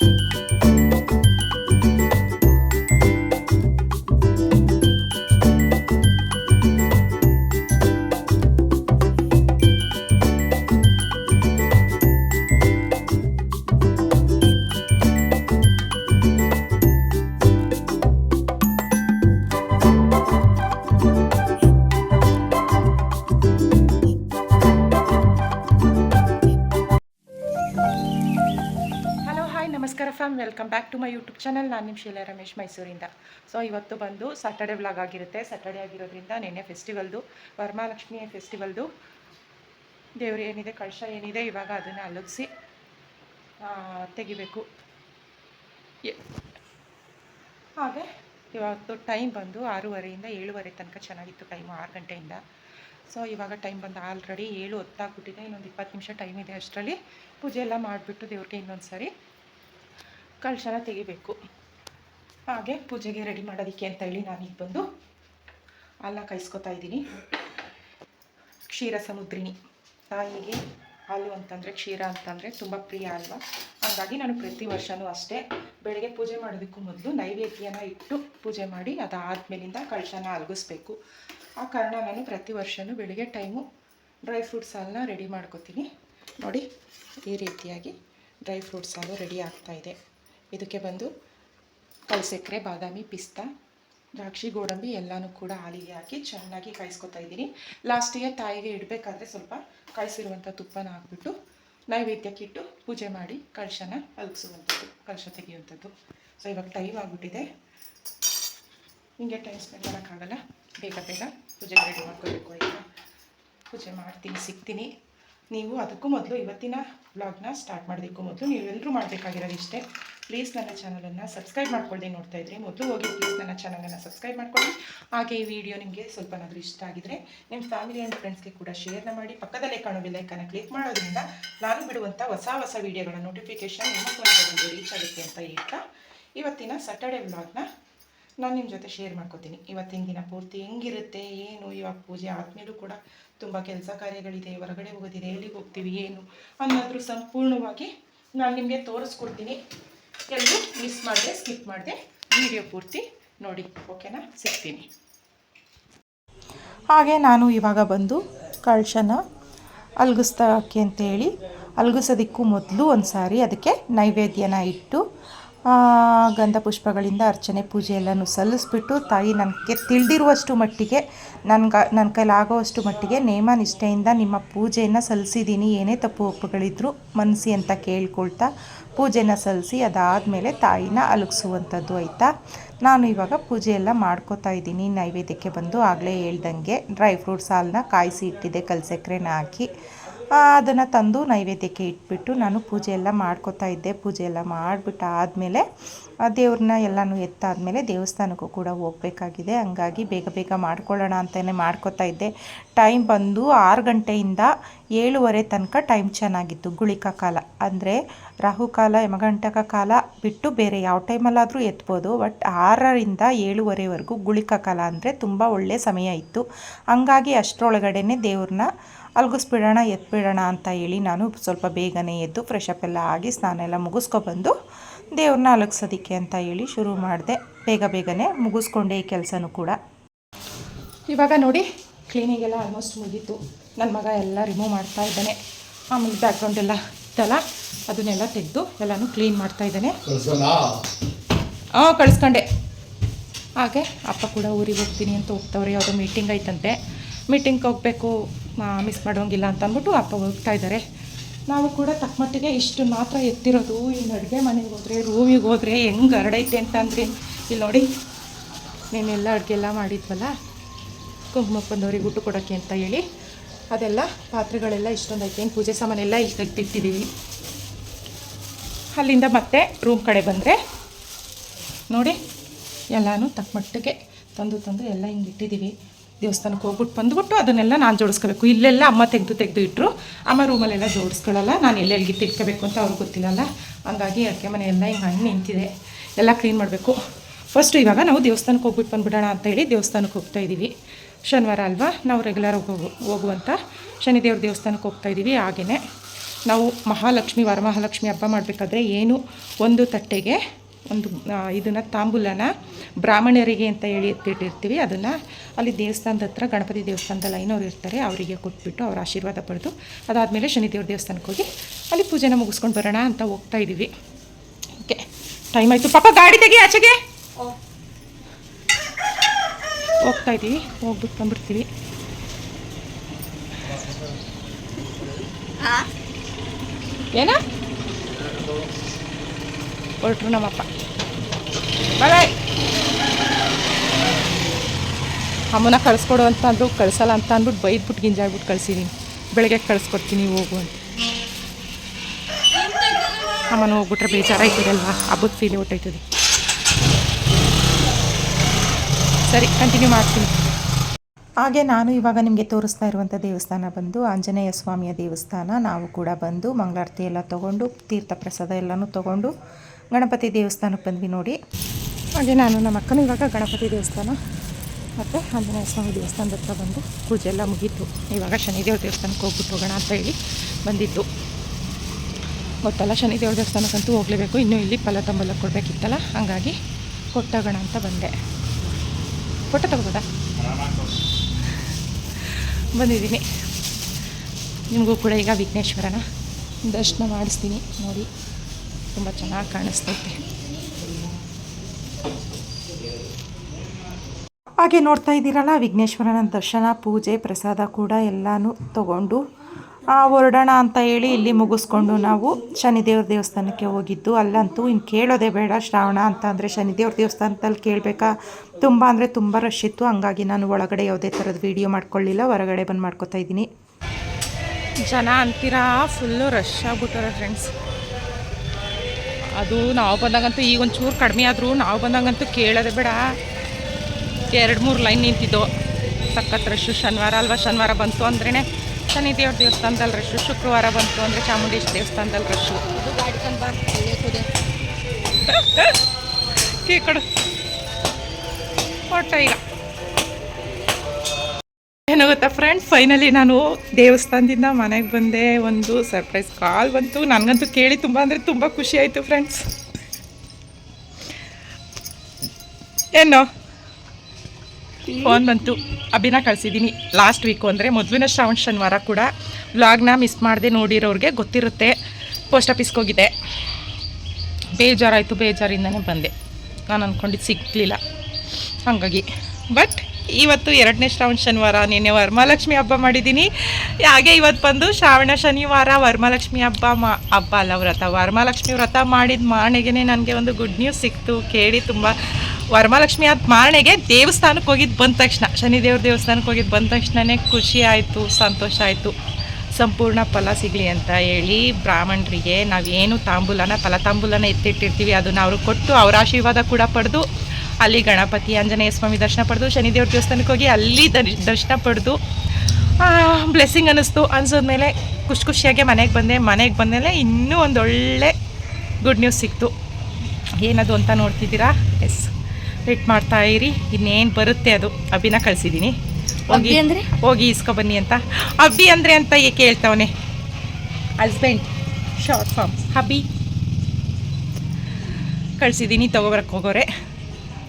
Hello channel ನಾನು ನಿಮ್ಮ ಶೀಲಾ ರಮೇಶ್ ಮೈಸೂರಿಂದ. ಸೊ ಇವತ್ತು ಬಂದು ಸ್ಯಾಟರ್ಡೆ ವ್ಲಾಗ್ ಆಗಿರುತ್ತೆ. ಸ್ಯಾಟರ್ಡೆ ಆಗಿರೋದ್ರಿಂದ ನಿನ್ನೆ ಫೆಸ್ಟಿವಲ್ದು ವರಮಹಾಲಕ್ಷ್ಮಿ ಫೆಸ್ಟಿವಲ್ದು ದೇವ್ರು ಏನಿದೆ, ಕಳಶ ಏನಿದೆ, ಇವಾಗ ಅದನ್ನು ಅಲಗಿಸಿ ತೆಗಿಬೇಕು. ಹಾಗೆ ಇವತ್ತು ಟೈಮ್ ಬಂದು ಆರೂವರೆಯಿಂದ ಏಳುವರೆ ತನಕ ಚೆನ್ನಾಗಿತ್ತು ಟೈಮು ಆರು ಗಂಟೆಯಿಂದ. ಸೊ ಇವಾಗ ಟೈಮ್ ಬಂದು ಆಲ್ರೆಡಿ ಏಳು ಹೊತ್ತಾಗ್ಬಿಟ್ಟಿದೆ ಇನ್ನೊಂದು ಇಪ್ಪತ್ತು ನಿಮಿಷ ಟೈಮ್ ಇದೆ ಅಷ್ಟರಲ್ಲಿ. ಪೂಜೆ ಎಲ್ಲ ಮಾಡಿಬಿಟ್ಟು ದೇವ್ರಿಗೆ ಇನ್ನೊಂದು ಸರಿ ಕಳಶನ ತೆಗಿಬೇಕು. ಹಾಗೆ ಪೂಜೆಗೆ ರೆಡಿ ಮಾಡೋದಕ್ಕೆ ಅಂತ ಹೇಳಿ ನಾನೀಗ ಬಂದು ಹಾಲನ್ನ ಕಾಯಿಸ್ಕೊತಾ ಇದ್ದೀನಿ. ಕ್ಷೀರ ಸಮುದ್ರಿನಿ ತಾಯಿಗೆ ಹಾಲು ಅಂತಂದರೆ ಕ್ಷೀರ ಅಂತಂದರೆ ತುಂಬ ಪ್ರಿಯ ಅಲ್ವಾ? ಹಾಗಾಗಿ ನಾನು ಪ್ರತಿ ವರ್ಷವೂ ಅಷ್ಟೇ ಬೆಳಗ್ಗೆ ಪೂಜೆ ಮಾಡೋದಕ್ಕೂ ಮೊದಲು ನೈವೇದ್ಯನ ಇಟ್ಟು ಪೂಜೆ ಮಾಡಿ ಅದಾದಮೇಲಿಂದ ಕಳಶನ ಅಲಗಿಸ್ಬೇಕು. ಆ ಕಾರಣ ನಾನು ಪ್ರತಿ ವರ್ಷವೂ ಬೆಳಗ್ಗೆ ಟೈಮು ಡ್ರೈ ಫ್ರೂಟ್ಸ್ ಹಾಲನ್ನ ರೆಡಿ ಮಾಡ್ಕೋತೀನಿ. ನೋಡಿ ಈ ರೀತಿಯಾಗಿ ಡ್ರೈ ಫ್ರೂಟ್ಸ್ ಹಾಲು ರೆಡಿ ಆಗ್ತಾ ಇದೆ. ಇದಕ್ಕೆ ಬಂದು ಕಲ್ಸೆಕ್ರೆ, ಬಾದಾಮಿ, ಪಿಸ್ತಾ, ದ್ರಾಕ್ಷಿ, ಗೋಡಂಬಿ ಎಲ್ಲನೂ ಕೂಡ ಹಾಲಿಗೆ ಹಾಕಿ ಚೆನ್ನಾಗಿ ಕಾಯಿಸ್ಕೊತಾ ಇದ್ದೀನಿ. ಲಾಸ್ಟಿಗೆ ತಾಯಿಗೆ ಇಡಬೇಕಾದ್ರೆ ಸ್ವಲ್ಪ ಕಾಯಿಸಿರುವಂಥ ತುಪ್ಪನ ಹಾಕ್ಬಿಟ್ಟು ನೈವೇದ್ಯಕ್ಕೆ ಇಟ್ಟು ಪೂಜೆ ಮಾಡಿ ಕಳಶನ ಅಲಗಿಸುವಂಥದ್ದು ಕಳಶ ತೆಗೆಯುವಂಥದ್ದು. ಸೊ ಇವಾಗ ಟೈಮ್ ಆಗಿಬಿಟ್ಟಿದೆ. ಹಿಂಗೆ ಟೈಮ್ ಸ್ಪೆಂಡ್ ಮಾಡೋಕ್ಕಾಗಲ್ಲ. ಬೇಗ ಬೇಗ ಪೂಜೆ ರೆಡಿ ಮಾಡ್ಕೋಬೇಕು ಆಯಿತಾ? ಪೂಜೆ ಮಾಡ್ತೀನಿ, ಸಿಗ್ತೀನಿ. ನೀವು ಅದಕ್ಕೂ ಮೊದಲು ಇವತ್ತಿನ ಬ್ಲಾಗ್ನ ಸ್ಟಾರ್ಟ್ ಮಾಡೋದಕ್ಕೂ ಮೊದಲು ನೀವೆಲ್ಲರೂ ಮಾಡಬೇಕಾಗಿರೋದು ಇಷ್ಟೇ. ಪ್ಲೀಸ್ ನನ್ನ ಚಾನಲನ್ನು ಸಬ್ಸ್ಕ್ರೈಬ್ ಮಾಡ್ಕೊಳ್ಳದೆ ನೋಡ್ತಾ ಇದ್ರಿ ಮೊದಲು ಹೋಗಿ ಪ್ಲೀಸ್ ನನ್ನ ಚಾನಲನ್ನು ಸಬ್ಸ್ಕ್ರೈಬ್ ಮಾಡ್ಕೊಳ್ಳಿ. ಹಾಗೆ ಈ ವಿಡಿಯೋ ನಿಮಗೆ ಸ್ವಲ್ಪನಾದರೂ ಇಷ್ಟ ಆಗಿದ್ರೆ ನಿಮ್ಮ ಫ್ಯಾಮಿಲಿ ಆ್ಯಂಡ್ ಫ್ರೆಂಡ್ಸ್ಗೆ ಕೂಡ ಶೇರ್ನ ಮಾಡಿ, ಪಕ್ಕದಲ್ಲೇ ಕಾಣೋ ಬೆಲೈಕನ್ನು ಕ್ಲಿಕ್ ಮಾಡೋದ್ರಿಂದ ನಾನು ಬಿಡುವಂಥ ಹೊಸ ಹೊಸ ವಿಡಿಯೋಗಳ ನೋಟಿಫಿಕೇಷನ್ ನಿಮ್ಮ ಫೋನ್ಗಳಿಗೆ ರೀಚ್ ಆಗುತ್ತೆ ಅಂತ ಹೇಳ್ತಾ ಇವತ್ತಿನ ಸ್ಯಾಟರ್ಡೆ ವ್ಲಾಗ್ನ ನಾನು ನಿಮ್ಮ ಜೊತೆ ಶೇರ್ ಮಾಡ್ಕೋತೀನಿ. ಇವತ್ತಿನ ದಿನ ಪೂರ್ತಿ ಹೆಂಗಿರುತ್ತೆ, ಏನು, ಇವಾಗ ಪೂಜೆ ಆದಮೇಲೂ ಕೂಡ ತುಂಬ ಕೆಲಸ ಕಾರ್ಯಗಳಿದೆ, ಹೊರಗಡೆ ಹೋಗೋದಿದೆ, ಎಲ್ಲಿಗೆ ಹೋಗ್ತೀವಿ, ಏನು ಅನ್ನೋದ್ರ ಸಂಪೂರ್ಣವಾಗಿ ನಾನು ನಿಮಗೆ ತೋರಿಸ್ಕೊಡ್ತೀನಿ. ಎಲ್ಲರೂ ಮಿಸ್ ಮಾಡಿದೆ ಸ್ಕಿಪ್ ಮಾಡಿದೆ. ವಿಡಿಯೋ ಪೂರ್ತಿ ನೋಡಿ ಓಕೆನಾ ಸಿಗ್ತೀನಿ. ಹಾಗೆ ನಾನು ಇವಾಗ ಬಂದು ಕಳಶನ ಅಲ್ಗಿಸ್ತಾಕೆ ಅಂತೇಳಿ ಅಲ್ಗಿಸೋದಕ್ಕೂ ಮೊದಲು ಒಂದು ಸಾರಿ ಅದಕ್ಕೆ ನೈವೇದ್ಯನ ಇಟ್ಟು ಗಂಧ ಪುಷ್ಪಗಳಿಂದ ಅರ್ಚನೆ ಪೂಜೆ ಎಲ್ಲನೂ ಸಲ್ಲಿಸ್ಬಿಟ್ಟು ತಾಯಿ ನನಗೆ ತಿಳಿದಿರುವಷ್ಟು ಮಟ್ಟಿಗೆ, ನನ್ಗೆ ನನ್ನ ಕೈಲಾಗೋವಷ್ಟು ಮಟ್ಟಿಗೆ ನೇಮ ನಿಷ್ಠೆಯಿಂದ ನಿಮ್ಮ ಪೂಜೆಯನ್ನು ಸಲ್ಲಿಸಿದ್ದೀನಿ, ಏನೇ ತಪ್ಪು ಒಪ್ಪುಗಳಿದ್ರು ಮನಸ್ಸಿ ಅಂತ ಕೇಳ್ಕೊಳ್ತಾ ಪೂಜೆನ ಸಲ್ಲಿಸಿ ಅದಾದಮೇಲೆ ತಾಯಿನ ಅಲಗಿಸುವಂಥದ್ದು ಆಯಿತಾ? ನಾನು ಇವಾಗ ಪೂಜೆ ಎಲ್ಲ ಮಾಡ್ಕೋತಾ ಇದ್ದೀನಿ, ನೈವೇದ್ಯಕ್ಕೆ ಬಂದು ಆಗಲೇ ಹೇಳ್ದಂಗೆ ಡ್ರೈ ಫ್ರೂಟ್ಸ್ ಹಾಲನ್ನ ಕಾಯಿಸಿ ಇಟ್ಟಿದ್ದೆ ಕಲ್ಸಕ್ರೆನ ಹಾಕಿ. ಅದನ್ನು ತಂದು ನೈವೇದ್ಯಕ್ಕೆ ಇಟ್ಬಿಟ್ಟು ನಾನು ಪೂಜೆ ಎಲ್ಲ ಮಾಡ್ಕೋತಾ ಇದ್ದೆ. ಪೂಜೆ ಎಲ್ಲ ಮಾಡಿಬಿಟ್ಟು ಆದಮೇಲೆ ದೇವ್ರನ್ನ ಎಲ್ಲನೂ ಎತ್ತಾದಮೇಲೆ ದೇವಸ್ಥಾನಕ್ಕೂ ಕೂಡ ಹೋಗಬೇಕಾಗಿದೆ. ಹಂಗಾಗಿ ಬೇಗ ಬೇಗ ಮಾಡ್ಕೊಳ್ಳೋಣ ಅಂತಲೇ ಮಾಡ್ಕೋತಾ ಇದ್ದೆ. ಟೈಮ್ ಬಂದು ಆರು ಗಂಟೆಯಿಂದ ಏಳುವರೆ ತನಕ ಟೈಮ್ ಚೆನ್ನಾಗಿತ್ತು. ಗುಳಿಕ ಕಾಲ. ಅಂದರೆ ರಾಹುಕಾಲ ಯಮಗಂಟಕ ಕಾಲ ಬಿಟ್ಟು ಬೇರೆ ಯಾವ ಟೈಮಲ್ಲಾದರೂ ಎತ್ಬೋದು. ಬಟ್ ಆರರಿಂದ ಏಳುವರೆವರೆಗೂ ಗುಳಿಕ ಕಾಲ ಅಂದರೆ ತುಂಬ ಒಳ್ಳೆಯ ಸಮಯ ಇತ್ತು. ಹಂಗಾಗಿ ಅಷ್ಟರೊಳಗಡೆ ದೇವ್ರನ್ನ ಅಲ್ಗಿಸ್ಬಿಡೋಣ ಎತ್ಬಿಡೋಣ ಅಂತ ಹೇಳಿ ನಾನು ಸ್ವಲ್ಪ ಬೇಗನೆ ಎದ್ದು ಫ್ರೆಶ್ ಅಪ್ ಎಲ್ಲ ಆಗಿ ಸ್ನಾನ ಎಲ್ಲ ಮುಗಿಸ್ಕೊಬಂದು ದೇವ್ರನ್ನ ಅಲಗ್ಸೋದಕ್ಕೆ ಅಂತ ಹೇಳಿ ಶುರು ಮಾಡಿದೆ. ಬೇಗ ಬೇಗನೆ ಮುಗಿಸ್ಕೊಂಡೆ ಈ ಕೆಲಸನೂ ಕೂಡ. ಇವಾಗ ನೋಡಿ ಕ್ಲೀನಿಂಗ್ ಎಲ್ಲ ಆಲ್ಮೋಸ್ಟ್ ಮುಗೀತು. ನನ್ನ ಮಗ ಎಲ್ಲ ರಿಮೂವ್ ಮಾಡ್ತಾ ಇದ್ದಾನೆ. ಆಮೇಲೆ ಬ್ಯಾಕ್ಗ್ರೌಂಡ್ ಎಲ್ಲ ಇತ್ತಲ್ಲ ಅದನ್ನೆಲ್ಲ ತೆಗೆದು ಎಲ್ಲನೂ ಕ್ಲೀನ್ ಮಾಡ್ತಾ ಇದ್ದಾನೆ. ಹಾಂ ಕಳಿಸ್ಕೊಂಡೆ. ಹಾಗೆ ಅಪ್ಪ ಕೂಡ ಊರಿಗೆ ಹೋಗ್ತೀನಿ ಅಂತ ಹೋಗ್ತವ್ರೆ ಯಾವುದೋ ಮೀಟಿಂಗ್ ಐತಂತೆ. ಮೀಟಿಂಗ್ಗೆ ಹೋಗಬೇಕು ಮಿಸ್ ಮಾಡೋಂಗಿಲ್ಲ ಅಂತ ಅಂದ್ಬಿಟ್ಟು ಅಪ್ಪ ಹೋಗ್ತಾ ಇದ್ದಾರೆ ನಾವು ಕೂಡ ತಕ್ಕ ಮಟ್ಟಿಗೆ ಇಷ್ಟು ಮಾತ್ರ ಎತ್ತಿರೋದು. ಇನ್ನು ಅಡುಗೆ ಮನೆಗೆ ಹೋದರೆ ರೂಮಿಗೆ ಹೋದರೆ ಹೆಂಗೆ ಹರಡೈತೆ ಅಂತ ಅಂದರೆ, ಇಲ್ಲಿ ನೋಡಿ ನೀನೆಲ್ಲ ಅಡುಗೆ ಎಲ್ಲ ಮಾಡಿದ್ವಲ್ಲ? ಕುಂಕುಮಪ್ಪನವ್ರಿಗೆ ಊಟ ಕೊಡೋಕ್ಕೆ ಅಂತ ಹೇಳಿ. ಅದೆಲ್ಲ ಪಾತ್ರೆಗಳೆಲ್ಲ ಇಷ್ಟೊಂದು ಐತೆ. ಏನು ಪೂಜೆ ಸಾಮಾನೆಲ್ಲ ಇಲ್ಲಿ ತೆಗ್ದಿಟ್ಟಿದ್ದೀವಿ. ಅಲ್ಲಿಂದ ಮತ್ತೆ ರೂಮ್ ಕಡೆ ಬಂದರೆ, ನೋಡಿ, ಎಲ್ಲನೂ ತಕ್ಕಮಟ್ಟಿಗೆ ತಂದು ತಂದು ಎಲ್ಲ ಹಿಂಗೆ ಇಟ್ಟಿದ್ದೀವಿ. ದೇವಸ್ಥಾನಕ್ಕೆ ಹೋಗ್ಬಿಟ್ಟು ಬಂದುಬಿಟ್ಟು ಅದನ್ನೆಲ್ಲ ನಾನು ಜೋಡಿಸ್ಕೋಬೇಕು. ಇಲ್ಲೆಲ್ಲ ಅಮ್ಮ ತೆಗೆದು ತೆಗೆದು ಇಟ್ಟರು ಅಮ್ಮ ರೂಮಲ್ಲೆಲ್ಲ ಜೋಡಿಸ್ಕೊಳ್ಳಲ್ಲ ನಾನು ಎಲ್ಲೆಲ್ಲಿಗೆ ತಿಳ್ಕೋಬೇಕು ಅಂತ ಅವ್ರಿಗೆ ಗೊತ್ತಿಲ್ಲಲ್ಲ. ಹಂಗಾಗಿ ಅಡುಗೆ ಮನೆಯೆಲ್ಲ ಹಿಂಗೆ ಹಣ್ಣು ನಿಂತಿದೆ. ಎಲ್ಲ ಕ್ಲೀನ್ ಮಾಡಬೇಕು. ಫಸ್ಟು ಇವಾಗ ನಾವು ದೇವಸ್ಥಾನಕ್ಕೆ ಹೋಗ್ಬಿಟ್ಟು ಬಂದುಬಿಡೋಣ ಅಂತೇಳಿ ದೇವಸ್ಥಾನಕ್ಕೆ ಹೋಗ್ತಾ ಇದ್ದೀವಿ ಶನಿವಾರ ಅಲ್ವಾ? ನಾವು ರೆಗ್ಯುಲರ್ ಹೋಗು ಹೋಗುವಂಥ ಶನಿದೇವ್ರ ದೇವಸ್ಥಾನಕ್ಕೆ ಹೋಗ್ತಾ ಇದ್ದೀವಿ ಹಾಗೆಯೇ ನಾವು ಮಹಾಲಕ್ಷ್ಮಿ, ವರಮಹಾಲಕ್ಷ್ಮಿ ಹಬ್ಬ ಮಾಡಬೇಕಾದ್ರೆ ಏನು? ಒಂದು ತಟ್ಟೆಗೆ ಒಂದು ಇದನ್ನು ತಾಂಬೂಲನ ಬ್ರಾಹ್ಮಣರಿಗೆ ಅಂತ ಹೇಳಿ ಎತ್ತಿಟ್ಟಿರ್ತೀವಿ ಅದನ್ನು ಅಲ್ಲಿ ದೇವಸ್ಥಾನದ ಹತ್ರ ಗಣಪತಿ ದೇವಸ್ಥಾನದಲ್ಲಿ ಲೈನವ್ರು ಇರ್ತಾರೆ ಅವರಿಗೆ ಕೊಟ್ಬಿಟ್ಟು ಅವ್ರ ಆಶೀರ್ವಾದ ಪಡೆದು ಅದಾದಮೇಲೆ ಶನಿದೇವ್ರ ದೇವಸ್ಥಾನಕ್ಕೆ ಹೋಗಿ ಅಲ್ಲಿ ಪೂಜೆನ ಮುಗಿಸ್ಕೊಂಡು ಬರೋಣ ಅಂತ ಹೋಗ್ತಾ ಇದ್ದೀವಿ ಓಕೆ ಟೈಮ್ ಆಯಿತು. ಪಾಪ ಗಾಡಿ ತೆಗಿ ಆಚೆಗೆ. ಹೋಗ್ತಾ ಇದ್ದೀವಿ ಹೋಗ್ಬಿಟ್ಟು ಬಂದ್ಬಿಡ್ತೀವಿ. ಏನ? ಹೊರಟ್ರು ನಮ್ಮಪ್ಪ. ಬಾಯ್. ಅಮ್ಮನ ಕಳಿಸ್ಕೊಡು ಅಂತ ಅಂದ್ರು, ಕಳಿಸಲ್ಲ ಅಂತ ಅಂದ್ಬಿಟ್ಟು ಬೈದ್ಬಿಟ್ಟು ಗಿಂಜಾಡ್ಬಿಟ್ಟು ಕಳಿಸಿದ್ದೀನಿ ಬೆಳಗ್ಗೆ ಕಳಿಸ್ಕೊಡ್ತೀನಿ ಹೋಗು ಅಂತ. ಅಮ್ಮನ ಹೋಗ್ಬಿಟ್ರೆ ಬೇಜಾರಾಯ್ತದಲ್ವಾ? ಹಬ್ಬದ ಫೀಲಿ ಹೊಟ್ಟೈತದೆ ಸರಿ ಕಂಟಿನ್ಯೂ ಮಾಡ್ತೀನಿ. ಹಾಗೆ ನಾನು ಇವಾಗ ನಿಮಗೆ ತೋರಿಸ್ತಾ ಇರುವಂಥ ದೇವಸ್ಥಾನ ಬಂದು ಆಂಜನೇಯ ಸ್ವಾಮಿಯ ದೇವಸ್ಥಾನ. ನಾವು ಕೂಡ ಬಂದು ಮಂಗಳಾರತಿ ಎಲ್ಲ ತೊಗೊಂಡು, ತೀರ್ಥ ಪ್ರಸಾದ ಎಲ್ಲನೂ ತೊಗೊಂಡು ಗಣಪತಿ ದೇವಸ್ಥಾನಕ್ಕೆ ಬಂದ್ವಿ ನೋಡಿ. ಹಾಗೆ ನಾನು ನಮ್ಮ ಅಕ್ಕನೂ ಇವಾಗ ಗಣಪತಿ ದೇವಸ್ಥಾನ ಮತ್ತು ಆಂಜನೇಯ ಸ್ವಾಮಿ ದೇವಸ್ಥಾನದ ಹತ್ರ ಬಂದು ಪೂಜೆ ಎಲ್ಲ ಮುಗೀತು. ಇವಾಗ ಶನಿದೇವ್ರ ದೇವಸ್ಥಾನಕ್ಕೆ ಹೋಗ್ಬಿಟ್ಟು ಹೋಗೋಣ ಅಂತ ಹೇಳಿ ಬಂದಿದ್ದು. ಗೊತ್ತಲ್ಲ ಶನಿದೇವ್ರ ದೇವಸ್ಥಾನಕ್ಕಂತೂ ಹೋಗಲೇಬೇಕು. ಇನ್ನೂ ಇಲ್ಲಿ ಫಲ ತಂಬಲ ಕೊಡಬೇಕಿತ್ತಲ್ಲ, ಹಾಗಾಗಿ ಕೊಟ್ಟೋಗೋಣ ಅಂತ ಬಂದೆ. ಫೋಟೋ ತಗೋಬೋದಾ? ಬಂದಿದ್ದೀನಿ. ನಿಮಗೂ ಕೂಡ ಈಗ ವಿಘ್ನೇಶ್ವರನ ದರ್ಶನ ಮಾಡಿಸ್ತೀನಿ ನೋಡಿ. ತುಂಬ ಚೆನ್ನಾಗಿ ಕಾಣಿಸ್ತೈತೆ. ಹಾಗೆ ನೋಡ್ತಾ ಇದ್ದೀರಲ್ಲ ವಿಘ್ನೇಶ್ವರನ ದರ್ಶನ ಪೂಜೆ ಪ್ರಸಾದ ಕೂಡ ಎಲ್ಲನೂ ತಗೊಂಡು ಆ, ಹೊರಡೋಣ ಅಂತ ಹೇಳಿ ಇಲ್ಲಿ ಮುಗಿಸ್ಕೊಂಡು ನಾವು ಶನಿದೇವ್ರ ದೇವಸ್ಥಾನಕ್ಕೆ ಹೋಗಿದ್ದು. ಅಲ್ಲಂತೂ ಇನ್ನು ಕೇಳೋದೇ ಬೇಡ ಶ್ರಾವಣ ಅಂತ ಅಂದರೆ ಶನಿದೇವ್ರ ದೇವಸ್ಥಾನದಲ್ಲಿ ಕೇಳಬೇಕಾ? ತುಂಬ ಅಂದರೆ ತುಂಬ ರಶ್ ಇತ್ತು. ಹಂಗಾಗಿ ನಾನು ಒಳಗಡೆ ಯಾವುದೇ ಥರದ ವೀಡಿಯೋ ಮಾಡ್ಕೊಳ್ಳಿಲ್ಲ ಹೊರಗಡೆ ಬಂದು ಮಾಡ್ಕೋತಾ ಇದ್ದೀನಿ. ಜನ ಅಂತೀರಾ? ಫುಲ್ಲು ರಶ್ ಆಗ್ಬಿಟ್ಟಾರೆ ಫ್ರೆಂಡ್ಸ್ ಅದು ನಾವು ಬಂದಾಗಂತೂ ಈಗ ಒಂಚೂರು ಕಡಿಮೆ ಆದರೂ ನಾವು ಬಂದಾಗಂತೂ ಕೇಳೋದೇ ಬೇಡ. ಎರಡು ಮೂರು ಲೈನ್ ನಿಂತಿದ್ದು. ಸಖತ್ ರಶ್ಶು ಶನಿವಾರ ಅಲ್ವಾ? ಶನಿವಾರ ಬಂತು ಅಂದ್ರೇ ಶನಿ ದೇವ್ರ ದೇವಸ್ಥಾನದಲ್ಲಿ ರಶ್ಶು ಶುಕ್ರವಾರ ಬಂತು ಅಂದರೆ ಚಾಮುಂಡೇಶ್ವರಿ ದೇವಸ್ಥಾನದಲ್ಲಿ ರಶ್ಶು ಕೀ ಕೊಟ್ಟ ಈಗ. ಏನು ಗೊತ್ತಾ ಫ್ರೆಂಡ್ ಫೈನಲಿ ನಾನು ದೇವಸ್ಥಾನದಿಂದ ಮನೆಗೆ ಬಂದೆ. ಒಂದು ಸರ್ಪ್ರೈಸ್ ಕಾಲ್ ಬಂತು. ನನಗಂತೂ ಕೇಳಿ ತುಂಬ ಅಂದರೆ ತುಂಬ ಖುಷಿ ಆಯಿತು ಫ್ರೆಂಡ್ಸ್ ಏನು? ಫೋನ್ ಬಂತು. ಅಭಿನ ಕಳಿಸಿದ್ದೀನಿ ಲಾಸ್ಟ್ ವೀಕು ಅಂದರೆ ಮೊದಲಿನ ಶ್ರಾವಣ ಶನಿವಾರ ಕೂಡ. ವ್ಲಾಗ್ನ ಮಿಸ್ ಮಾಡದೆ ನೋಡಿರೋರಿಗೆ ಗೊತ್ತಿರುತ್ತೆ. ಪೋಸ್ಟ್ ಆಫೀಸ್ಗೆ ಹೋಗಿದ್ದೆ. ಬೇಜಾರಾಯಿತು, ಬೇಜಾರಿಂದನೇ ಬಂದೆ. ನಾನು ಅಂದ್ಕೊಂಡಿದ್ದು ಸಿಗಲಿಲ್ಲ. ಹಾಗಾಗಿ. ಬಟ್ ಇವತ್ತು ಎರಡನೇ ಶ್ರಾವಣ ಶನಿವಾರ, ನಿನ್ನೆ ವರಮಹಾಲಕ್ಷ್ಮಿ ಹಬ್ಬ ಮಾಡಿದ್ದೀನಿ. ಹಾಗೆ ಇವತ್ತು ಬಂದು ಶ್ರಾವಣ ಶನಿವಾರ ವರಮಹಾಲಕ್ಷ್ಮಿ ಹಬ್ಬ ಮಾ, ಹಬ್ಬ ಅಲ್ಲ ವ್ರತ. ವರಮಹಾಲಕ್ಷ್ಮಿ ವ್ರತ ಮಾಡಿದ ಮಾರಣೆಗೆ ನನಗೆ ಒಂದು ಗುಡ್ ನ್ಯೂಸ್ ಸಿಕ್ತು. ಕೇಳಿ ತುಂಬ ವರಮಹಾಲಕ್ಷ್ಮಿ ಆದ ಮಾರಣೆಗೆ ದೇವಸ್ಥಾನಕ್ಕೆ ಹೋಗಿದ್ದು ಬಂದ ತಕ್ಷಣ, ಶನಿದೇವ್ರ ದೇವಸ್ಥಾನಕ್ಕೆ ಹೋಗಿದ್ದು ಬಂದ ತಕ್ಷಣವೇ ಖುಷಿ ಆಯಿತು, ಸಂತೋಷ ಆಯಿತು. ಸಂಪೂರ್ಣ ಫಲ ಸಿಗಲಿ ಅಂತ ಹೇಳಿ ಬ್ರಾಹ್ಮಣರಿಗೆ ನಾವೇನು ತಾಂಬೂಲನ, ಫಲ ತಾಂಬೂಲನ ಎತ್ತಿಟ್ಟಿರ್ತೀವಿ. ಅದನ್ನು ಅವ್ರಿಗೆ ಕೊಟ್ಟು ಅವರ ಆಶೀರ್ವಾದ ಕೂಡ ಪಡೆದು ಅಲ್ಲಿ ಗಣಪತಿ ಆಂಜನೇಯ ಸ್ವಾಮಿ ದರ್ಶನ ಪಡೆದು ಶನಿದೇವ್ರ ದೇವಸ್ಥಾನಕ್ಕೆ ಹೋಗಿ ಅಲ್ಲಿ ದರ್ ದರ್ಶನ ಪಡೆದು ಬ್ಲೆಸ್ಸಿಂಗ್ ಅನ್ನಿಸ್ತು. ಅನ್ಸಿದ್ಮೇಲೆ ಖುಷಿ ಖುಷಿಯಾಗಿ ಮನೆಗೆ ಬಂದೆ. ಮನೆಗೆ ಬಂದಮೇಲೆ ಇನ್ನೂ ಒಂದು ಒಳ್ಳೆ ಗುಡ್ ನ್ಯೂಸ್ ಸಿಕ್ತು. ಏನದು ಅಂತ ನೋಡ್ತಿದ್ದೀರಾ? ಎಸ್ ವೇಟ್ ಮಾಡ್ತಾ ಇರಿ. ಇನ್ನೇನು ಬರುತ್ತೆ ಅದು? ಅಭಿನ ಕಳಿಸಿದ್ದೀನಿ. ಹೋಗಿ ಅಂದರೆ? ಹೋಗಿ ಇಸ್ಕೊ ಬನ್ನಿ ಅಂತ. ಅಬ್ಬಿ ಅಂದರೆ ಅಂತ ಏಕೆ ಹೇಳ್ತಾವನೆ? ಹಸ್ಬೆಂಡ್ ಶಾರ್ಟ್ ಫಾರ್ಮ್ ಹಬ್ಬಿ ಕಳಿಸಿದ್ದೀನಿ ತೊಗೊಬರಕ್ಕೆ ಹೋಗೋರೆ.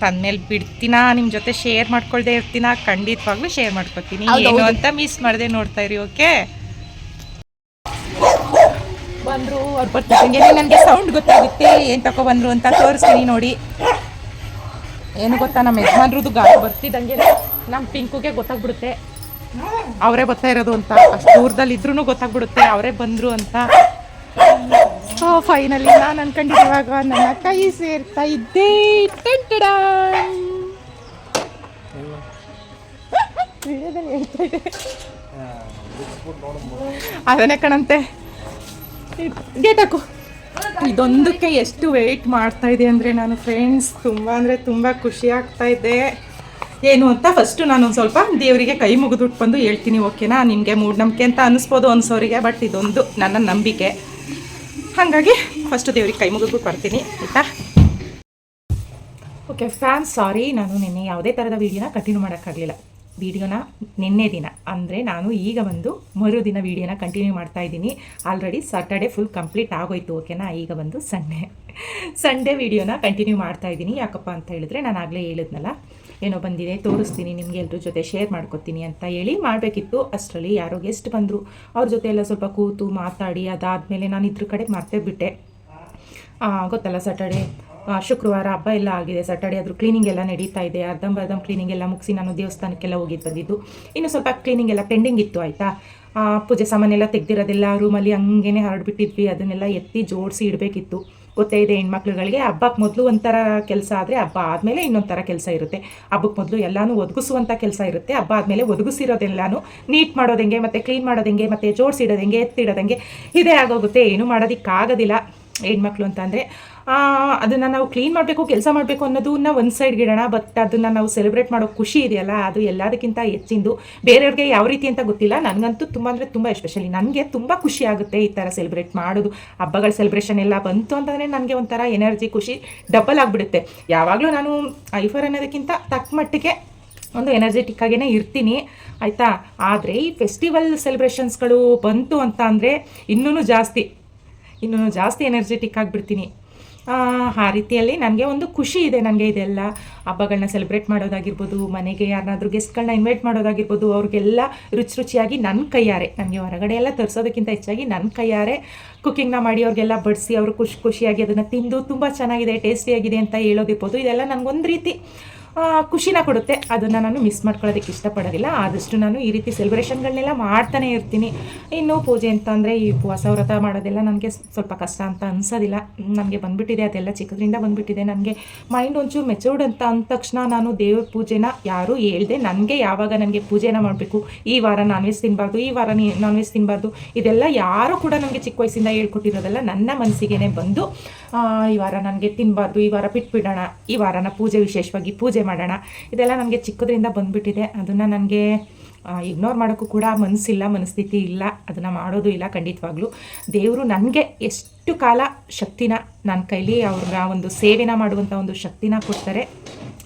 ತಂದ್ಮೇಲೆ ಬಿಡ್ತೀನಾ ನಿಮ್ಮ ಜೊತೆ ಶೇರ್ ಮಾಡ್ಕೊಳ್ದೆ ಇರ್ತೀನ ಖಂಡಿತವಾಗ್ಲೂ ಶೇರ್ ಮಾಡ್ಕೊತೀನಿ. ಏನು ಅಂತ ಮಿಸ್ ಮಾಡದೆ ನೋಡ್ತಾ ಇರಿ ಓಕೆ ಬಂದರು ಅವ್ರು ಬರ್ತಿದ್ದಂಗೆ. ನನಗೆ ಸೌಂಡ್ ಗೊತ್ತಾಗುತ್ತೆ. ಏನು ತಗೊಬಂದ್ರು ಅಂತ ತೋರಿಸ್ತೀನಿ ನೋಡಿ. ಏನು ಗೊತ್ತಾ ನಮ್ಮ ಯಜಮಾನ್ರದ್ದು ಗಾಡಿ ಬರ್ತಿದ್ದಂಗೆ ನಮ್ಮ ಪಿಂಕುಗೆ ಗೊತ್ತಾಗ್ಬಿಡುತ್ತೆ. ಅವರೇ ಬರ್ತಾ ಇರೋದು ಅಂತ. ಅಷ್ಟು ದೂರದಲ್ಲಿ ಇದ್ರೂ ಗೊತ್ತಾಗ್ಬಿಡುತ್ತೆ ಅವರೇ ಬಂದರು ಅಂತ. ಫೈನಲಿ ನಾನು ಅನ್ಕೊಂಡಿರುವಾಗ ನನ್ನ ಕೈ ಸೇರ್ತಾ ಇದ್ದೇ. ಇದೆ ಅದನ್ನೇ ಕಣಂತೆ. ಗೇಟ್ ಹಾಕು. ಇದೊಂದಕ್ಕೆ ಎಷ್ಟು ವೆಯ್ಟ್ ಮಾಡ್ತಾ ಇದೆ ಅಂದರೆ ನಾನು ಫ್ರೆಂಡ್ಸ್ ತುಂಬ ಅಂದರೆ ತುಂಬ ಖುಷಿ ಆಗ್ತಾ ಇದ್ದೆ. ಏನು ಅಂತ ಫಸ್ಟು ನಾನು ಒಂದು ಸ್ವಲ್ಪ ದೇವರಿಗೆ ಕೈ ಮುಗಿದುಟ್ ಬಂದು ಹೇಳ್ತೀನಿ ಓಕೆನಾ ನಿಮಗೆ ಮೂಢನಂಬಿಕೆ ಅಂತ ಅನಿಸ್ಬೋದು ಅನ್ಸೋರಿಗೆ ಬಟ್ ಇದೊಂದು ನನ್ನ ನಂಬಿಕೆ. ಹಾಗಾಗಿ ಫಸ್ಟ್ ದೇವ್ರಿಗೆ ಕೈ ಮುಗಿದ್ಬಿಟ್ಟು ಬರ್ತೀನಿ ಆಯಿತಾ? ಓಕೆ ಫ್ಯಾನ್ ಸಾರಿ ನಾನು ನಿನ್ನೆ ಯಾವುದೇ ಥರದ ವೀಡಿಯೋನ ಕಂಟಿನ್ಯೂ ಮಾಡೋಕ್ಕಾಗಲಿಲ್ಲ. ವಿಡಿಯೋನ ನಿನ್ನೆ ದಿನ, ಅಂದರೆ ನಾನು ಈಗ ಬಂದು ಮರುದಿನ ವಿಡಿಯೋನ ಕಂಟಿನ್ಯೂ ಮಾಡ್ತಾ ಇದ್ದೀನಿ. ಆಲ್ರೆಡಿ ಸಾಟರ್ಡೆ ಫುಲ್ ಕಂಪ್ಲೀಟ್ ಆಗೋಯ್ತು ಓಕೆನಾ ಈಗ ಬಂದು ಸಂಡೇ ಸಂಡೇ ವಿಡಿಯೋನ ಕಂಟಿನ್ಯೂ ಮಾಡ್ತಾ ಇದ್ದೀನಿ. ಯಾಕಪ್ಪ ಅಂತ ಹೇಳಿದ್ರೆ ನಾನು ಆಗಲೇ ಹೇಳಿದ್ನಲ್ಲ ಏನೋ ಬಂದಿದೆ, ತೋರಿಸ್ತೀನಿ, ನಿಮಗೆ ಎಲ್ಲರ ಜೊತೆ ಶೇರ್ ಮಾಡ್ಕೊತೀನಿ ಅಂತ ಹೇಳಿ ಮಾಡಬೇಕಿತ್ತು. ಅಷ್ಟರಲ್ಲಿ ಯಾರೋ ಗೆಸ್ಟ್ ಬಂದರು. ಅವ್ರ ಜೊತೆ ಎಲ್ಲ ಸ್ವಲ್ಪ ಕೂತು ಮಾತಾಡಿ, ಅದಾದಮೇಲೆ ನಾನು ಇದ್ರ ಕಡೆ ಮರ್ತೇ ಬಿಟ್ಟೆ. ಗೊತ್ತಲ್ಲ ಸ್ಯಾಟರ್ಡೆ ಶುಕ್ರವಾರ ಹಬ್ಬ ಎಲ್ಲ ಆಗಿದೆ. ಸ್ಯಾಟರ್ಡೆ ಆದರೂ ಕ್ಲೀನಿಂಗ್ ಎಲ್ಲ ನಡೀತಾ ಇದೆ. ಅರ್ಧಂಬರ್ಧಂ ಕ್ಲೀನಿಂಗ್ ಎಲ್ಲ ಮುಗಿಸಿ ನಾನು ದೇವಸ್ಥಾನಕ್ಕೆಲ್ಲ ಹೋಗಿ ಬಂದಿದ್ದು. ಇನ್ನು ಸ್ವಲ್ಪ ಕ್ಲೀನಿಂಗ್ ಎಲ್ಲ ಪೆಂಡಿಂಗ್ ಇತ್ತು, ಆಯಿತಾ? ಪೂಜೆ ಸಾಮಾನೆಲ್ಲ ತೆಗ್ದಿರೋದೆಲ್ಲ ರೂಮಲ್ಲಿ ಹಂಗೇನೆ ಹರಡ್ಬಿಟ್ಟಿದ್ವಿ. ಅದನ್ನೆಲ್ಲ ಎತ್ತಿ ಜೋಡಿಸಿ ಇಡಬೇಕಿತ್ತು. ಗೊತ್ತೇ ಇದೆ ಹೆಣ್ಮಕ್ಳುಗಳಿಗೆ ಹಬ್ಬಕ್ಕೆ ಮೊದಲು ಒಂಥರ ಕೆಲಸ ಆದರೆ ಹಬ್ಬ ಆದಮೇಲೆ ಇನ್ನೊಂಥರ ಕೆಲಸ ಇರುತ್ತೆ. ಹಬ್ಬಕ್ಕೆ ಮೊದಲು ಎಲ್ಲನೂ ಒದಗಿಸುವಂಥ ಕೆಲಸ ಇರುತ್ತೆ. ಹಬ್ಬ ಆದಮೇಲೆ ಒದಗಿಸಿರೋದೆಲ್ಲನೂ ನೀಟ್ ಮಾಡೋದಂಗೆ ಮತ್ತು ಕ್ಲೀನ್ ಮಾಡೋದಂಗೆ ಮತ್ತು ಜೋಡಿಸಿಡೋದಂಗೆ ಎತ್ತಿಡೋದಂಗೆ ಇದೇ ಆಗೋಗುತ್ತೆ. ಏನೂ ಮಾಡೋದಕ್ಕಾಗೋದಿಲ್ಲ. ಹೆಣ್ಮಕ್ಳು ಅಂತ ಅಂದರೆ ಅದನ್ನು ನಾವು ಕ್ಲೀನ್ ಮಾಡಬೇಕು, ಕೆಲಸ ಮಾಡಬೇಕು ಅನ್ನೋದನ್ನ ಒಂದು ಸೈಡ್ಗೆ ಇಡೋಣ ಬಟ್ ಅದನ್ನು ನಾವು ಸೆಲೆಬ್ರೇಟ್ ಮಾಡೋ ಖುಷಿ ಇದೆಯಲ್ಲ, ಅದು ಎಲ್ಲದಕ್ಕಿಂತ ಹೆಚ್ಚಿಂದು. ಬೇರೆಯವ್ರಿಗೆ ಯಾವ ರೀತಿ ಅಂತ ಗೊತ್ತಿಲ್ಲ, ನನಗಂತೂ ತುಂಬ ಅಂದರೆ ತುಂಬ ಎಸ್ಪೆಷಲಿ ನನಗೆ ತುಂಬ ಖುಷಿ ಆಗುತ್ತೆ ಈ ಥರ ಸೆಲೆಬ್ರೇಟ್ ಮಾಡೋದು. ಹಬ್ಬಗಳ ಸೆಲೆಬ್ರೇಷನ್ ಎಲ್ಲ ಬಂತು ಅಂತಂದರೆ ನನಗೆ ಒಂಥರ ಎನರ್ಜಿ ಖುಷಿ ಡಬಲ್ ಆಗಿಬಿಡುತ್ತೆ. ಯಾವಾಗಲೂ ನಾನು ಐಫರ್ ಅನ್ನೋದಕ್ಕಿಂತ ತಕ್ಕ ಮಟ್ಟಿಗೆ ಒಂದು ಎನರ್ಜೆಟಿಕ್ ಆಗೇ ಇರ್ತೀನಿ, ಆಯಿತಾ? ಆದರೆ ಈ ಫೆಸ್ಟಿವಲ್ ಸೆಲೆಬ್ರೇಷನ್ಸ್ಗಳು ಬಂತು ಅಂತ ಅಂದರೆ ಇನ್ನೂ ಜಾಸ್ತಿ ಇನ್ನೂ ಜಾಸ್ತಿ ಎನರ್ಜೆಟಿಕ್ ಆಗಿಬಿಡ್ತೀನಿ. ಆ ರೀತಿಯಲ್ಲಿ ನನಗೆ ಒಂದು ಖುಷಿ ಇದೆ ನನಗೆ ಇದೆಲ್ಲ. ಹಬ್ಬಗಳನ್ನ ಸೆಲೆಬ್ರೇಟ್ ಮಾಡೋದಾಗಿರ್ಬೋದು, ಮನೆಗೆ ಯಾರನ್ನಾದ್ರೂ ಗೆಸ್ಟ್ಗಳನ್ನ ಇನ್ವೈಟ್ ಮಾಡೋದಾಗಿರ್ಬೋದು, ಅವ್ರಿಗೆಲ್ಲ ರುಚಿ ರುಚಿಯಾಗಿ ನನ್ನ ಕೈಯಾರೆ, ನನಗೆ ಹೊರಗಡೆ ಎಲ್ಲ ತರಿಸೋದಕ್ಕಿಂತ ಹೆಚ್ಚಾಗಿ ನನ್ನ ಕೈಯಾರೆ ಕುಕ್ಕಿಂಗ್ನ ಮಾಡಿ ಅವ್ರಿಗೆಲ್ಲ ಬಡಿಸಿ ಅವರು ಖುಷಿ ಖುಷಿಯಾಗಿ ಅದನ್ನು ತಿಂದು ತುಂಬ ಚೆನ್ನಾಗಿದೆ ಟೇಸ್ಟಿಯಾಗಿದೆ ಅಂತ ಹೇಳೋದಿರ್ಬೋದು. ಇದೆಲ್ಲ ನನಗೊಂದು ರೀತಿ ಖುಷಿನ ಕೊಡುತ್ತೆ. ಅದನ್ನು ನಾನು ಮಿಸ್ ಮಾಡ್ಕೊಳ್ಳೋದಕ್ಕೆ ಇಷ್ಟಪಡೋದಿಲ್ಲ. ಆದಷ್ಟು ನಾನು ಈ ರೀತಿ ಸೆಲೆಬ್ರೇಷನ್ಗಳನ್ನೆಲ್ಲ ಮಾಡ್ತಾನೆ ಇರ್ತೀನಿ. ಇನ್ನು ಪೂಜೆ ಅಂತ ಅಂದರೆ ಈ ಉಪವಾಸ, ವ್ರತ ಮಾಡೋದೆಲ್ಲ ನನಗೆ ಸ್ವಲ್ಪ ಕಷ್ಟ ಅಂತ ಅನ್ಸೋದಿಲ್ಲ. ನನಗೆ ಬಂದುಬಿಟ್ಟಿದೆ, ಅದೆಲ್ಲ ಚಿಕ್ಕದ್ರಿಂದ ಬಂದುಬಿಟ್ಟಿದೆ. ನನಗೆ ಮೈಂಡ್ ಒಂಚೂರು ಮೆಚೂರ್ಡ್ ಅಂತ ಅಂದ ತಕ್ಷಣ ನಾನು ದೇವ್ರ ಪೂಜೆನ ಯಾರೂ ಹೇಳ್ದೆ ನನಗೆ ಯಾವಾಗ ನನಗೆ ಪೂಜೆನ ಮಾಡಬೇಕು. ಈ ವಾರ ನಾನ್ ವೆಜ್ ತಿನ್ನಬಾರ್ದು ಈ ವಾರ ನಾನ್ ವೆಜ್ ತಿನ್ನಬಾರ್ದು ಇದೆಲ್ಲ ಯಾರೂ ಕೂಡ ನನಗೆ ಚಿಕ್ಕ ವಯಸ್ಸಿಂದ ಹೇಳ್ಕೊಟ್ಟಿರೋದೆಲ್ಲ ನನ್ನ ಮನಸ್ಸಿಗೆ ಬಂದು ಈ ವಾರ ನನಗೆ ತಿನ್ನಬಾರ್ದು ಈ ವಾರ ಬಿಟ್ಬಿಡೋಣ, ಈ ವಾರನ ಪೂಜೆ ವಿಶೇಷವಾಗಿ ಪೂಜೆ ಮಾಡೋಣ. ಇದೆಲ್ಲ ನನಗೆ ಚಿಕ್ಕದ್ರಿಂದ ಬಂದ್ಬಿಟ್ಟಿದೆ. ಅದನ್ನು ನನಗೆ ಇಗ್ನೋರ್ ಮಾಡೋಕ್ಕೂ ಕೂಡ ಮನಸ್ಸಿಲ್ಲ ಮನಸ್ಥಿತಿ ಇಲ್ಲ. ಅದನ್ನು ಮಾಡೋದು ಇಲ್ಲ ಖಂಡಿತವಾಗ್ಲೂ. ದೇವರು ನನಗೆ ಎಷ್ಟು ಕಾಲ ಶಕ್ತಿನ ನನ್ನ ಕೈಲಿ ಅವ್ರ ಒಂದು ಸೇವೆನ ಮಾಡುವಂಥ ಒಂದು ಶಕ್ತಿನ ಕೊಡ್ತಾರೆ,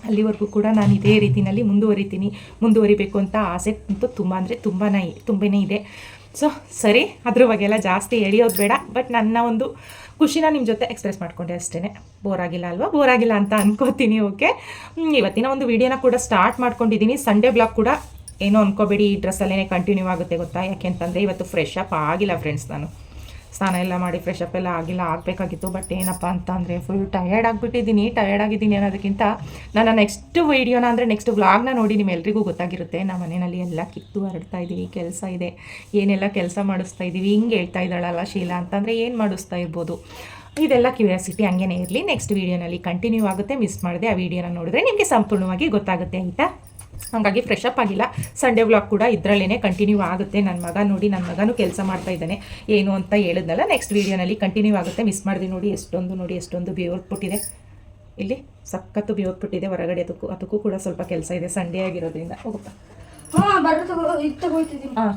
ಅಲ್ಲಿವರೆಗೂ ಕೂಡ ನಾನು ಇದೇ ರೀತಿಯಲ್ಲಿ ಮುಂದುವರಿತೀನಿ, ಮುಂದುವರಿಬೇಕು ಅಂತ ಆಸೆ ಅಂತೂ ತುಂಬ ಅಂದರೆ ತುಂಬಾ ತುಂಬಾ ಇದೆ. ಸೊ ಸರಿ, ಅದ್ರ ಬಗ್ಗೆ ಎಲ್ಲ ಜಾಸ್ತಿ ಎಳೆಯೋದು ಬೇಡ. ಬಟ್ ನನ್ನ ಒಂದು ಖುಷಿನ ನಿಮ್ಮ ಜೊತೆ ಎಕ್ಸ್ಪ್ರೆಸ್ ಮಾಡಿಕೊಂಡೆ ಅಷ್ಟೇ ಬೋರ್ ಆಗಿಲ್ಲ ಅಲ್ವಾ? ಬೋರ್ ಆಗಿಲ್ಲ ಅಂತ ಅನ್ಕೋತೀನಿ ಓಕೆ ಇವತ್ತಿನ ಒಂದು ವಿಡಿಯೋನ ಕೂಡ ಸ್ಟಾರ್ಟ್ ಮಾಡ್ಕೊಂಡಿದ್ದೀನಿ. ಸಂಡೇ ಬ್ಲಾಗ್ ಕೂಡ ಏನೋ ಅನ್ಕೋಬೇಡಿ, ಈ ಡ್ರೆಸ್ಸಲ್ಲೇ ಕಂಟಿನ್ಯೂ ಆಗುತ್ತೆ ಗೊತ್ತಾ? ಯಾಕೆ ಅಂತಂದರೆ ಇವತ್ತು ಫ್ರೆಶ್ ಅಪ್ ಆಗಿಲ್ಲ ಫ್ರೆಂಡ್ಸ್ ನಾನು. ಸ್ನಾನ ಎಲ್ಲ ಮಾಡಿ ಫ್ರೆಶ್ ಅಪ್ ಎಲ್ಲ ಆಗಿಲ್ಲ, ಆಗಬೇಕಾಗಿತ್ತು. ಬಟ್ ಏನಪ್ಪ ಅಂತ ಅಂದರೆ ಫುಲ್ ಟಯರ್ಡ್ ಆಗಿಬಿಟ್ಟಿದ್ದೀನಿ ಟಯರ್ಡ್ ಆಗಿದ್ದೀನಿ ಅನ್ನೋದಕ್ಕಿಂತ ನನ್ನ ನೆಕ್ಸ್ಟ್ ವೀಡಿಯೋನ ಅಂದರೆ ನೆಕ್ಸ್ಟ್ ವ್ಲಾಗ್ನ ನೋಡಿ ನಿಮ್ಮೆಲ್ರಿಗೂ ಗೊತ್ತಾಗಿರುತ್ತೆ. ನಮ್ಮ ಮನೆಯಲ್ಲಿ ಎಲ್ಲ ಕಿತ್ತು ಹರಡ್ತಾ ಇದ್ದೀವಿ, ಕೆಲಸ ಇದೆ. ಏನೆಲ್ಲ ಕೆಲಸ ಮಾಡಿಸ್ತಾ ಇದ್ದೀವಿ, ಹಿಂಗೆ ಹೇಳ್ತಾ ಇದ್ದಾಳಲ್ಲ ಶೀಲಾ ಅಂತಂದರೆ ಏನು ಮಾಡಿಸ್ತಾ ಇರ್ಬೋದು? ಇದೆಲ್ಲ ಕ್ಯೂರಿಯಾಸಿಟಿ ಹಂಗೇನೆ ಇರಲಿ. ನೆಕ್ಸ್ಟ್ ವೀಡಿಯೋನಲ್ಲಿ ಕಂಟಿನ್ಯೂ ಆಗುತ್ತೆ. ಮಿಸ್ ಮಾಡಿದೆ ಆ ವಿಡಿಯೋನ ನೋಡಿದ್ರೆ ನಿಮಗೆ ಸಂಪೂರ್ಣವಾಗಿ ಗೊತ್ತಾಗುತ್ತೆ, ಆಯಿತಾ? ಹಾಗಾಗಿ ಫ್ರೆಶ್ ಅಪ್ ಆಗಿಲ್ಲ. ಸಂಡೇ ವ್ಲಾಗ್ ಕೂಡ ಇದರಲ್ಲೇ ಕಂಟಿನ್ಯೂ ಆಗುತ್ತೆ. ನನ್ನ ಮಗ ನೋಡಿ ನನ್ನ ಮಗನೂ ಕೆಲಸ ಮಾಡ್ತಾ ಇದ್ದಾನೆ. ಏನು ಅಂತ ಹೇಳಿದ್ನಲ್ಲ ನೆಕ್ಸ್ಟ್ ವೀಡಿಯೋನಲ್ಲಿ ಕಂಟಿನ್ಯೂ ಆಗುತ್ತೆ. ಮಿಸ್ ಮಾಡಿದೆ ನೋಡಿ ಎಷ್ಟೊಂದು ನೋಡಿ ಎಷ್ಟೊಂದು ಬೇವರ್ಬಿಟ್ಟಿದೆ ಇಲ್ಲಿ ಸಖತ್ತು ಬೇವರ್ಬಿಟ್ಟಿದೆ ಹೊರಗಡೆ ಅದಕ್ಕೂ ಅದಕ್ಕೂ ಕೂಡ ಸ್ವಲ್ಪ ಕೆಲಸ ಇದೆ. ಸಂಡೇ ಆಗಿರೋದ್ರಿಂದ ಹೋಗುತ್ತಾ ಹಾ.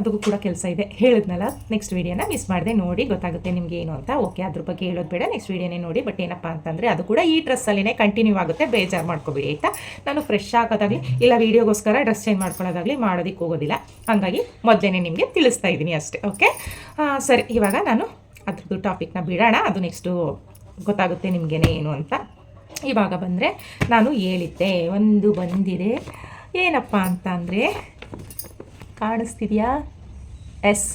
ಅದಕ್ಕೂ ಕೂಡ ಕೆಲಸ ಇದೆ. ಹೇಳಿದ್ನಲ್ಲ ನೆಕ್ಸ್ಟ್ ವೀಡಿಯೋನ ಮಿಸ್ ಮಾಡಿದೆ ನೋಡಿ ಗೊತ್ತಾಗುತ್ತೆ ನಿಮಗೆ ಏನು ಅಂತ. ಓಕೆ ಅದ್ರ ಬಗ್ಗೆ ಹೇಳೋದು ಬೇಡ ನೆಕ್ಸ್ಟ್ ವೀಡಿಯೋನೇ ನೋಡಿ. ಬಟ್ ಏನಪ್ಪ ಅಂತಂದರೆ ಅದು ಕೂಡ ಈ ಡ್ರೆಸ್ಸಲ್ಲೇ ಕಂಟಿನ್ಯೂ ಆಗುತ್ತೆ. ಬೇಜಾರು ಮಾಡ್ಕೋಬೇಡಿ, ಆಯಿತಾ? ನಾನು ಫ್ರೆಶ್ ಆಗೋದಾಗಲಿ, ಇಲ್ಲ ವೀಡಿಯೋಗೋಸ್ಕರ ಡ್ರೆಸ್ ಚೇಂಜ್ ಮಾಡ್ಕೊಳ್ಳೋದಾಗಲಿ ಮಾಡೋದಕ್ಕೆ ಹೋಗೋದಿಲ್ಲ. ಹಾಗಾಗಿ ಮೊದಲೇ ನಿಮಗೆ ತಿಳಿಸ್ತಾ ಇದ್ದೀನಿ ಅಷ್ಟೇ ಓಕೆ ಸರಿ, ಇವಾಗ ನಾನು ಅದ್ರದ್ದು ಟಾಪಿಕ್ನ ಬಿಡೋಣ. ಅದು ನೆಕ್ಸ್ಟು ಗೊತ್ತಾಗುತ್ತೆ ನಿಮಗೇನೆ ಏನು ಅಂತ. ಇವಾಗ ಬಂದರೆ ನಾನು ಹೇಳಿದ್ದೆ, ಒಂದು ಬಂದಿದೆ. ಏನಪ್ಪ ಅಂತ ಅಂದರೆ ಕಾಣಿಸ್ತಿದೆಯಾ? ಎಸ್.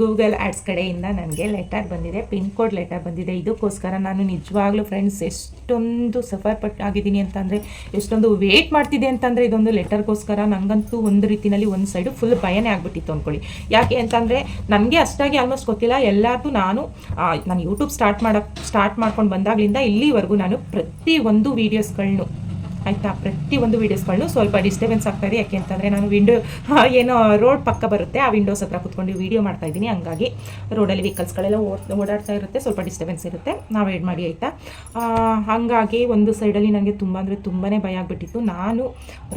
ಗೂಗಲ್ ಆ್ಯಡ್ಸ್ ಕಡೆಯಿಂದ ನನಗೆ ಲೆಟರ್ ಬಂದಿದೆ, ಪಿನ್ ಕೋಡ್ ಲೆಟರ್ ಬಂದಿದೆ. ಇದಕ್ಕೋಸ್ಕರ ನಾನು ನಿಜವಾಗ್ಲೂ ಫ್ರೆಂಡ್ಸ್ ಎಷ್ಟೊಂದು ಸಫರ್ ಪಟ್ಟು ಆಗಿದ್ದೀನಿ ಅಂತಂದರೆ, ಎಷ್ಟೊಂದು ವೇಟ್ ಮಾಡ್ತಿದೆ ಅಂತಂದರೆ, ಇದೊಂದು ಲೆಟರ್ಗೋಸ್ಕರ ನನಗಂತೂ ಒಂದು ರೀತಿಯಲ್ಲಿ ಒಂದು ಸೈಡು ಫುಲ್ ಭಯನೇ ಆಗಿಬಿಟ್ಟಿತ್ತು ಅಂದ್ಕೊಳ್ಳಿ ಯಾಕೆ ಅಂತಂದರೆ, ನನಗೆ ಅಷ್ಟಾಗಿ ಆಲ್ಮೋಸ್ಟ್ ಗೊತ್ತಿಲ್ಲ. ಎಲ್ಲರದ್ದು ನಾನು ನಾನು ಯೂಟ್ಯೂಬ್ ಸ್ಟಾರ್ಟ್ ಮಾಡೋಕ್ಕೆ ಸ್ಟಾರ್ಟ್ ಮಾಡ್ಕೊಂಡು ಬಂದಾಗಲಿಂದ ಇಲ್ಲಿವರೆಗೂ ನಾನು ಪ್ರತಿ ಒಂದು ವೀಡಿಯೋಸ್ಗಳನ್ನು ಆಯಿತಾ ಪ್ರತಿಯೊಂದು ವೀಡಿಯೋಸ್ಗಳನ್ನು ಸ್ವಲ್ಪ ಡಿಸ್ಟರ್ಬೆನ್ಸ್ ಆಗ್ತಾಯಿದೆ ಯಾಕೆ ಅಂತಂದರೆ ನಾನು ವಿಂಡೋ ಏನೋ ರೋಡ್ ಪಕ್ಕ ಬರುತ್ತೆ. ಆ ವಿಂಡೋಸ್ ಹತ್ರ ಕುತ್ಕೊಂಡು ವೀಡಿಯೋ ಮಾಡ್ತಾ ಇದ್ದೀನಿ. ಹಂಗಾಗಿ ರೋಡಲ್ಲಿ ವೆಹಿಕಲ್ಸ್ಗಳೆಲ್ಲ ಓಡ್, ಓಡಾಡ್ತಾ ಇರುತ್ತೆ. ಸ್ವಲ್ಪ ಡಿಸ್ಟರ್ಬೆನ್ಸ್ ಇರುತ್ತೆ. ನಾವು ಏಡ್ ಮಾಡಿ, ಆಯಿತಾ? ಹಾಗಾಗಿ ಒಂದು ಸೈಡಲ್ಲಿ ನನಗೆ ತುಂಬ ಅಂದರೆ ತುಂಬಾ ಭಯ ಆಗಿಬಿಟ್ಟಿತ್ತು. ನಾನು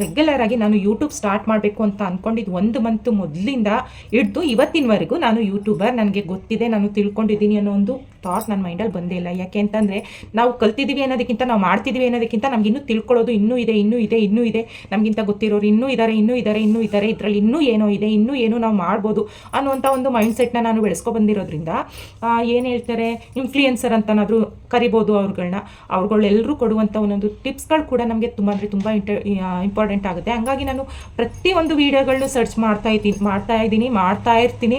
ರೆಗ್ಯುಲರ್ ಆಗಿ ನಾನು ಯೂಟ್ಯೂಬ್ ಸ್ಟಾರ್ಟ್ ಮಾಡಬೇಕು ಅಂತ ಅಂದ್ಕೊಂಡಿದ್ದು ಒಂದು ಮಂತ್ ಮೊದಲಿಂದ ಹಿಡಿದು ಇವತ್ತಿನವರೆಗೂ ನಾನು ಯೂಟ್ಯೂಬರ್ ನನಗೆ ಗೊತ್ತಿದೆ, ನಾನು ತಿಳ್ಕೊಂಡಿದ್ದೀನಿ ಅನ್ನೋ ಒಂದು ಥಾಟ್ ನನ್ನ ಮೈಂಡಲ್ಲಿ ಬಂದೇ ಇಲ್ಲ. ಯಾಕೆ ಅಂತಂದರೆ ನಾವು ಕಲ್ತಿದ್ದೀವಿ ಅನ್ನೋದಕ್ಕಿಂತ ನಾವು ಮಾಡ್ತಿದ್ದೀವಿ ಅನ್ನೋದಕ್ಕಿಂತ ನಮ್ಗೆ ಇನ್ನೂ ತಿಳ್ಕೊಳ್ಳೋದು ಇನ್ನೂ ಇದೆ ಇನ್ನೂ ಇದೆ ಇನ್ನೂ ಇದೆ. ನಮಗಿಂತ ಗೊತ್ತಿರೋರು ಇನ್ನೂ ಇದ್ದಾರೆ ಇನ್ನೂ ಇದ್ದಾರೆ ಇನ್ನೂ ಇದ್ದಾರೆ ಇದರಲ್ಲಿ ಇನ್ನೂ ಏನೋ ಇದೆ, ಇನ್ನೂ ಏನೋ ನಾವು ಮಾಡ್ಬೋದು ಅನ್ನುವಂಥ ಒಂದು ಮೈಂಡ್ ಸೆಟ್ನ ನಾನು ಬೆಳೆಸ್ಕೊ ಬಂದಿರೋದ್ರಿಂದ ಏನು ಹೇಳ್ತಾರೆ ಇನ್ಫ್ಲೂಯೆನ್ಸರ್ ಅಂತನಾದರೂ ಕರಿಬೋದು ಅವ್ರುಗಳನ್ನ ಅವ್ರುಗಳೆಲ್ಲರೂ ಕೊಡುವಂಥ ಒಂದೊಂದು ಟಿಪ್ಸ್ಗಳು ಕೂಡ ನಮಗೆ ತುಂಬ ಅಂದರೆ ತುಂಬ ಇಂಟ ಇಂಪಾರ್ಟೆಂಟ್ ಆಗುತ್ತೆ. ಹಂಗಾಗಿ ನಾನು ಪ್ರತಿಯೊಂದು ವೀಡಿಯೋಗಳನ್ನೂ ಸರ್ಚ್ ಮಾಡ್ತಾ ಇದ್ದೀನಿ ಮಾಡ್ತಾ ಇದ್ದೀನಿ, ಮಾಡ್ತಾ ಇರ್ತೀನಿ.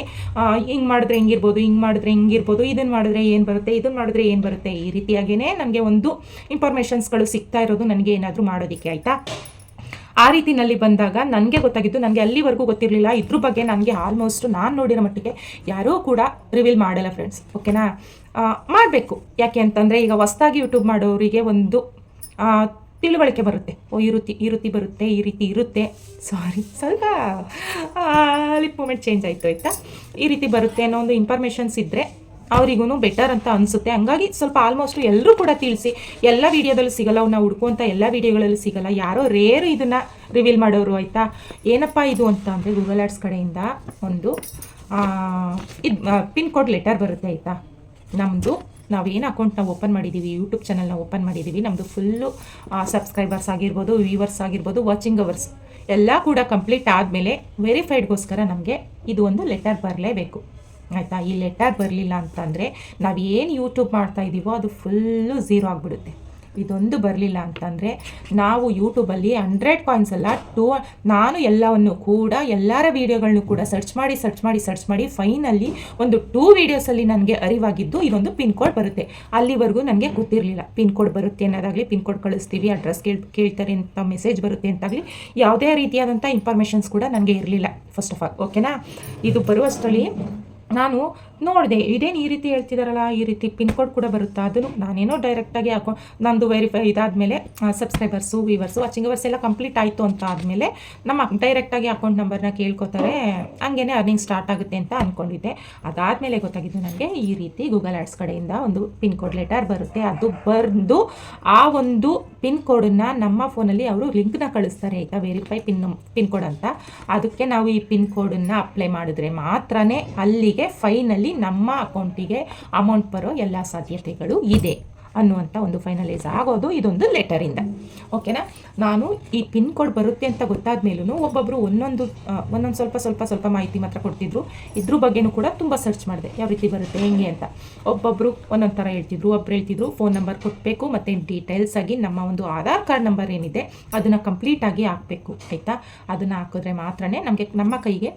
ಹಿಂಗೆ ಮಾಡಿದ್ರೆ ಹೆಂಗಿರ್ಬೋದು, ಹಿಂಗೆ ಮಾಡಿದ್ರೆ ಹಿಂಗಿರ್ಬೋದು ಇದನ್ನು ಮಾಡಿದ್ರೆ ಏನು ಬರುತ್ತೆ, ಇದು ಮಾಡಿದ್ರೆ ಏನು ಬರುತ್ತೆ, ಈ ರೀತಿಯಾಗಿಯೇ ನನಗೆ ಒಂದು ಇನ್ಫಾರ್ಮೇಷನ್ಸ್ಗಳು ಸಿಗ್ತಾ ಇರೋದು ನನಗೆ ಏನಾದರೂ ಮಾಡೋದಕ್ಕೆ, ಆಯಿತಾ? ಆ ರೀತಿನಲ್ಲಿ ಬಂದಾಗ ನನಗೆ ಗೊತ್ತಾಗಿದ್ದು, ನನಗೆ ಅಲ್ಲಿವರೆಗೂ ಗೊತ್ತಿರಲಿಲ್ಲ. ಇದ್ರ ಬಗ್ಗೆ ನನಗೆ ಆಲ್ಮೋಸ್ಟ್ ನಾನು ನೋಡಿರೋ ಮಟ್ಟಿಗೆ ಯಾರೂ ಕೂಡ ರಿವೀಲ್ ಮಾಡಲ್ಲ ಫ್ರೆಂಡ್ಸ್ ಓಕೆನಾ ಮಾಡಬೇಕು. ಯಾಕೆ ಅಂತಂದರೆ ಈಗ ಹೊಸ್ದಾಗಿ ಯೂಟ್ಯೂಬ್ ಮಾಡೋರಿಗೆ ಒಂದು ತಿಳುವಳಿಕೆ ಬರುತ್ತೆ. ಓ, ಈ ರೀತಿ ಈ ರೀತಿ ಬರುತ್ತೆ, ಈ ರೀತಿ ಇರುತ್ತೆ. ಸಾರಿ ಸ್ವಲ್ಪ ಲಿಪ್ ಮೂಮೆಂಟ್ ಚೇಂಜ್ ಆಯಿತು, ಆಯಿತಾ? ಈ ರೀತಿ ಬರುತ್ತೆ ಅನ್ನೋ ಒಂದು ಇನ್ಫಾರ್ಮೇಷನ್ಸ್ ಇದ್ದರೆ ಅವರಿಗೂ ಬೆಟರ್ ಅಂತ ಅನಿಸುತ್ತೆ. ಹಂಗಾಗಿ ಸ್ವಲ್ಪ ಆಲ್ಮೋಸ್ಟ್ ಎಲ್ಲರೂ ಕೂಡ ತಿಳಿಸಿ, ಎಲ್ಲ ವೀಡಿಯೋದಲ್ಲೂ ಸಿಗಲ್ಲ ಅವನ್ನ ಹುಡ್ಕುವಂಥ ಎಲ್ಲ ವೀಡಿಯೋಗಳಲ್ಲಿ ಸಿಗಲ್ಲ. ಯಾರೋ ರೇರು ಇದನ್ನು ರಿವೀಲ್ ಮಾಡೋರು ಆಯಿತಾ? ಏನಪ್ಪ ಇದು ಅಂತ ಅಂದರೆ ಗೂಗಲ್ ಆಡ್ಸ್ ಕಡೆಯಿಂದ ಒಂದು ಇದು ಪಿನ್ ಕೋಡ್ ಲೆಟರ್ ಬರುತ್ತೆ ಆಯಿತಾ? ನಮ್ಮದು ನಾವೇನು ಅಕೌಂಟ್ನ ಓಪನ್ ಮಾಡಿದ್ದೀವಿ ಯೂಟ್ಯೂಬ್ ಚಾನಲ್ನ ಓಪನ್ ಮಾಡಿದ್ದೀವಿ ನಮ್ಮದು ಫುಲ್ಲು ಸಬ್ಸ್ಕ್ರೈಬರ್ಸ್ ಆಗಿರ್ಬೋದು ವ್ಯೂವರ್ಸ್ ಆಗಿರ್ಬೋದು ವಾಚಿಂಗ್ ಅವರ್ಸ್ ಎಲ್ಲ ಕೂಡ ಕಂಪ್ಲೀಟ್ ಆದಮೇಲೆ ವೆರಿಫೈಡ್ಗೋಸ್ಕರ ನಮಗೆ ಇದು ಒಂದು ಲೆಟರ್ ಬರಲೇಬೇಕು. ಆಯಿತಾ? ಈ ಲೆಟರ್ ಬರಲಿಲ್ಲ ಅಂತಂದರೆ ನಾವು ಏನು ಯೂಟ್ಯೂಬ್ ಮಾಡ್ತಾ ಇದ್ದೀವೋ ಅದು ಫುಲ್ಲು ಝೀರೋ ಆಗಿಬಿಡುತ್ತೆ. ಇದೊಂದು ಬರಲಿಲ್ಲ ಅಂತಂದರೆ ನಾವು ಯೂಟ್ಯೂಬಲ್ಲಿ ಹಂಡ್ರೆಡ್ ಕಾಯಿನ್ಸ್ ಅಲ್ಲ ಟೂ ನಾನು ಎಲ್ಲವನ್ನು ಕೂಡ ಎಲ್ಲರ ವೀಡಿಯೋಗಳನ್ನು ಕೂಡ ಸರ್ಚ್ ಮಾಡಿ ಸರ್ಚ್ ಮಾಡಿ ಸರ್ಚ್ ಮಾಡಿ ಫೈನಲ್ಲಿ ಒಂದು ಟೂ ವೀಡಿಯೋಸಲ್ಲಿ ನನಗೆ ಅರಿವಾಗಿದ್ದು ಇದೊಂದು ಪಿನ್ ಕೋಡ್ ಬರುತ್ತೆ. ಅಲ್ಲಿವರೆಗೂ ನನಗೆ ಗೊತ್ತಿರಲಿಲ್ಲ ಪಿನ್ ಕೋಡ್ ಬರುತ್ತೆ ಅನ್ನೋದಾಗಲಿ ಪಿನ್ ಕೋಡ್ ಕಳಿಸ್ತೀವಿ ಅಡ್ರೆಸ್ ಕೇಳ್, ಕೇಳ್ತಾರೆ ಅಂತ ಮೆಸೇಜ್ ಬರುತ್ತೆ ಅಂತಾಗಲಿ ಯಾವುದೇ ರೀತಿಯಾದಂಥ ಇನ್ಫಾರ್ಮೇಷನ್ಸ್ ಕೂಡ ನನಗೆ ಇರಲಿಲ್ಲ ಫಸ್ಟ್ ಆಫ್ ಆಲ್ ಓಕೆನಾ ಇದು ಬರುವಷ್ಟರಲ್ಲಿ ನಾನು ನೋಡಿದೆ, ಇದೇನು ಈ ರೀತಿ ಹೇಳ್ತಿದಾರಲ್ಲ, ಈ ರೀತಿ ಪಿನ್ ಕೋಡ್ ಕೂಡ ಬರುತ್ತಾ? ಅದನ್ನು ನಾನೇನೋ ಡೈರೆಕ್ಟಾಗಿ ಹಾಕೋ ನಂದು ವೆರಿಫೈ ಇದಾದಮೇಲೆ ಸಬ್ಸ್ಕ್ರೈಬರ್ಸು ವೀವರ್ಸು ವಾಚಿಂಗ್ ಅವರ್ಸ್ ಎಲ್ಲ ಕಂಪ್ಲೀಟ್ ಆಯಿತು ಅಂತ ಆದಮೇಲೆ, ನಮ್ಮ ಡೈರೆಕ್ಟಾಗಿ ಅಕೌಂಟ್ ನಂಬರ್ನ ಕೇಳ್ಕೊತಾರೆ, ಹಂಗೇನೆ ಅರ್ನಿಂಗ್ ಸ್ಟಾರ್ಟ್ ಆಗುತ್ತೆ ಅಂತ ಅಂದ್ಕೊಂಡಿದ್ದೆ ಅದಾದಮೇಲೆ ಗೊತ್ತಾಗಿದ್ದು ನನಗೆ ಈ ರೀತಿ ಗೂಗಲ್ ಆ್ಯಡ್ಸ್ ಕಡೆಯಿಂದ ಒಂದು ಪಿನ್ ಕೋಡ್ ಲೆಟರ್ ಬರುತ್ತೆ. ಅದು ಬರೆದು, ಆ ಒಂದು ಪಿನ್ ಕೋಡನ್ನು ನಮ್ಮ ಫೋನಲ್ಲಿ ಅವರು ಲಿಂಕ್ನ ಕಳಿಸ್ತಾರೆ, ಈಗ ವೆರಿಫೈ ಪಿನ್ ಪಿನ್ ಕೋಡ್ ಅಂತ. ಅದಕ್ಕೆ ನಾವು ಈ ಪಿನ್ ಕೋಡನ್ನು ಅಪ್ಲೈ ಮಾಡಿದ್ರೆ ಮಾತ್ರನೇ ಅಲ್ಲಿಗೆ ಫೈನಲ್ಲಿ ನಮ್ಮ ಅಕೌಂಟಿಗೆ ಅಮೌಂಟ್ ಬರೋ ಎಲ್ಲ ಸಾಧ್ಯತೆಗಳು ಇದೆ ಅನ್ನುವಂಥ ಒಂದು ಫೈನಲೈಸ್ ಆಗೋದು ಇದೊಂದು ಲೆಟರಿಂದ ಓಕೆನಾ ನಾನು ಈ ಪಿನ್ ಕೋಡ್ ಬರುತ್ತೆ ಅಂತ ಗೊತ್ತಾದ ಮೇಲೂ ಒಬ್ಬೊಬ್ಬರು ಒಂದೊಂದು ಒಂದೊಂದು ಸ್ವಲ್ಪ ಸ್ವಲ್ಪ ಸ್ವಲ್ಪ ಮಾಹಿತಿ ಮಾತ್ರ ಕೊಡ್ತಿದ್ರು. ಇದ್ರ ಬಗ್ಗೆನೂ ಕೂಡ ತುಂಬ ಸರ್ಚ್ ಮಾಡಿದೆ. ಯಾವ ರೀತಿ ಬರುತ್ತೆ, ಹೆಂಗೆ ಅಂತ. ಒಬ್ಬೊಬ್ಬರು ಒಂದೊಂದು ಥರ ಹೇಳ್ತಿದ್ರು, ಒಬ್ರು ಹೇಳ್ತಿದ್ರು ಫೋನ್ ನಂಬರ್ ಕೊಡಬೇಕು ಮತ್ತು ಡೀಟೇಲ್ಸ್ ಆಗಿ ನಮ್ಮ ಒಂದು ಆಧಾರ್ ಕಾರ್ಡ್ ನಂಬರ್ ಏನಿದೆ ಅದನ್ನು ಕಂಪ್ಲೀಟಾಗಿ ಹಾಕಬೇಕು, ಆಯಿತಾ? ಅದನ್ನು ಹಾಕಿದ್ರೆ ಮಾತ್ರನೇ ನಮಗೆ ನಮ್ಮ ಕೈಗೆ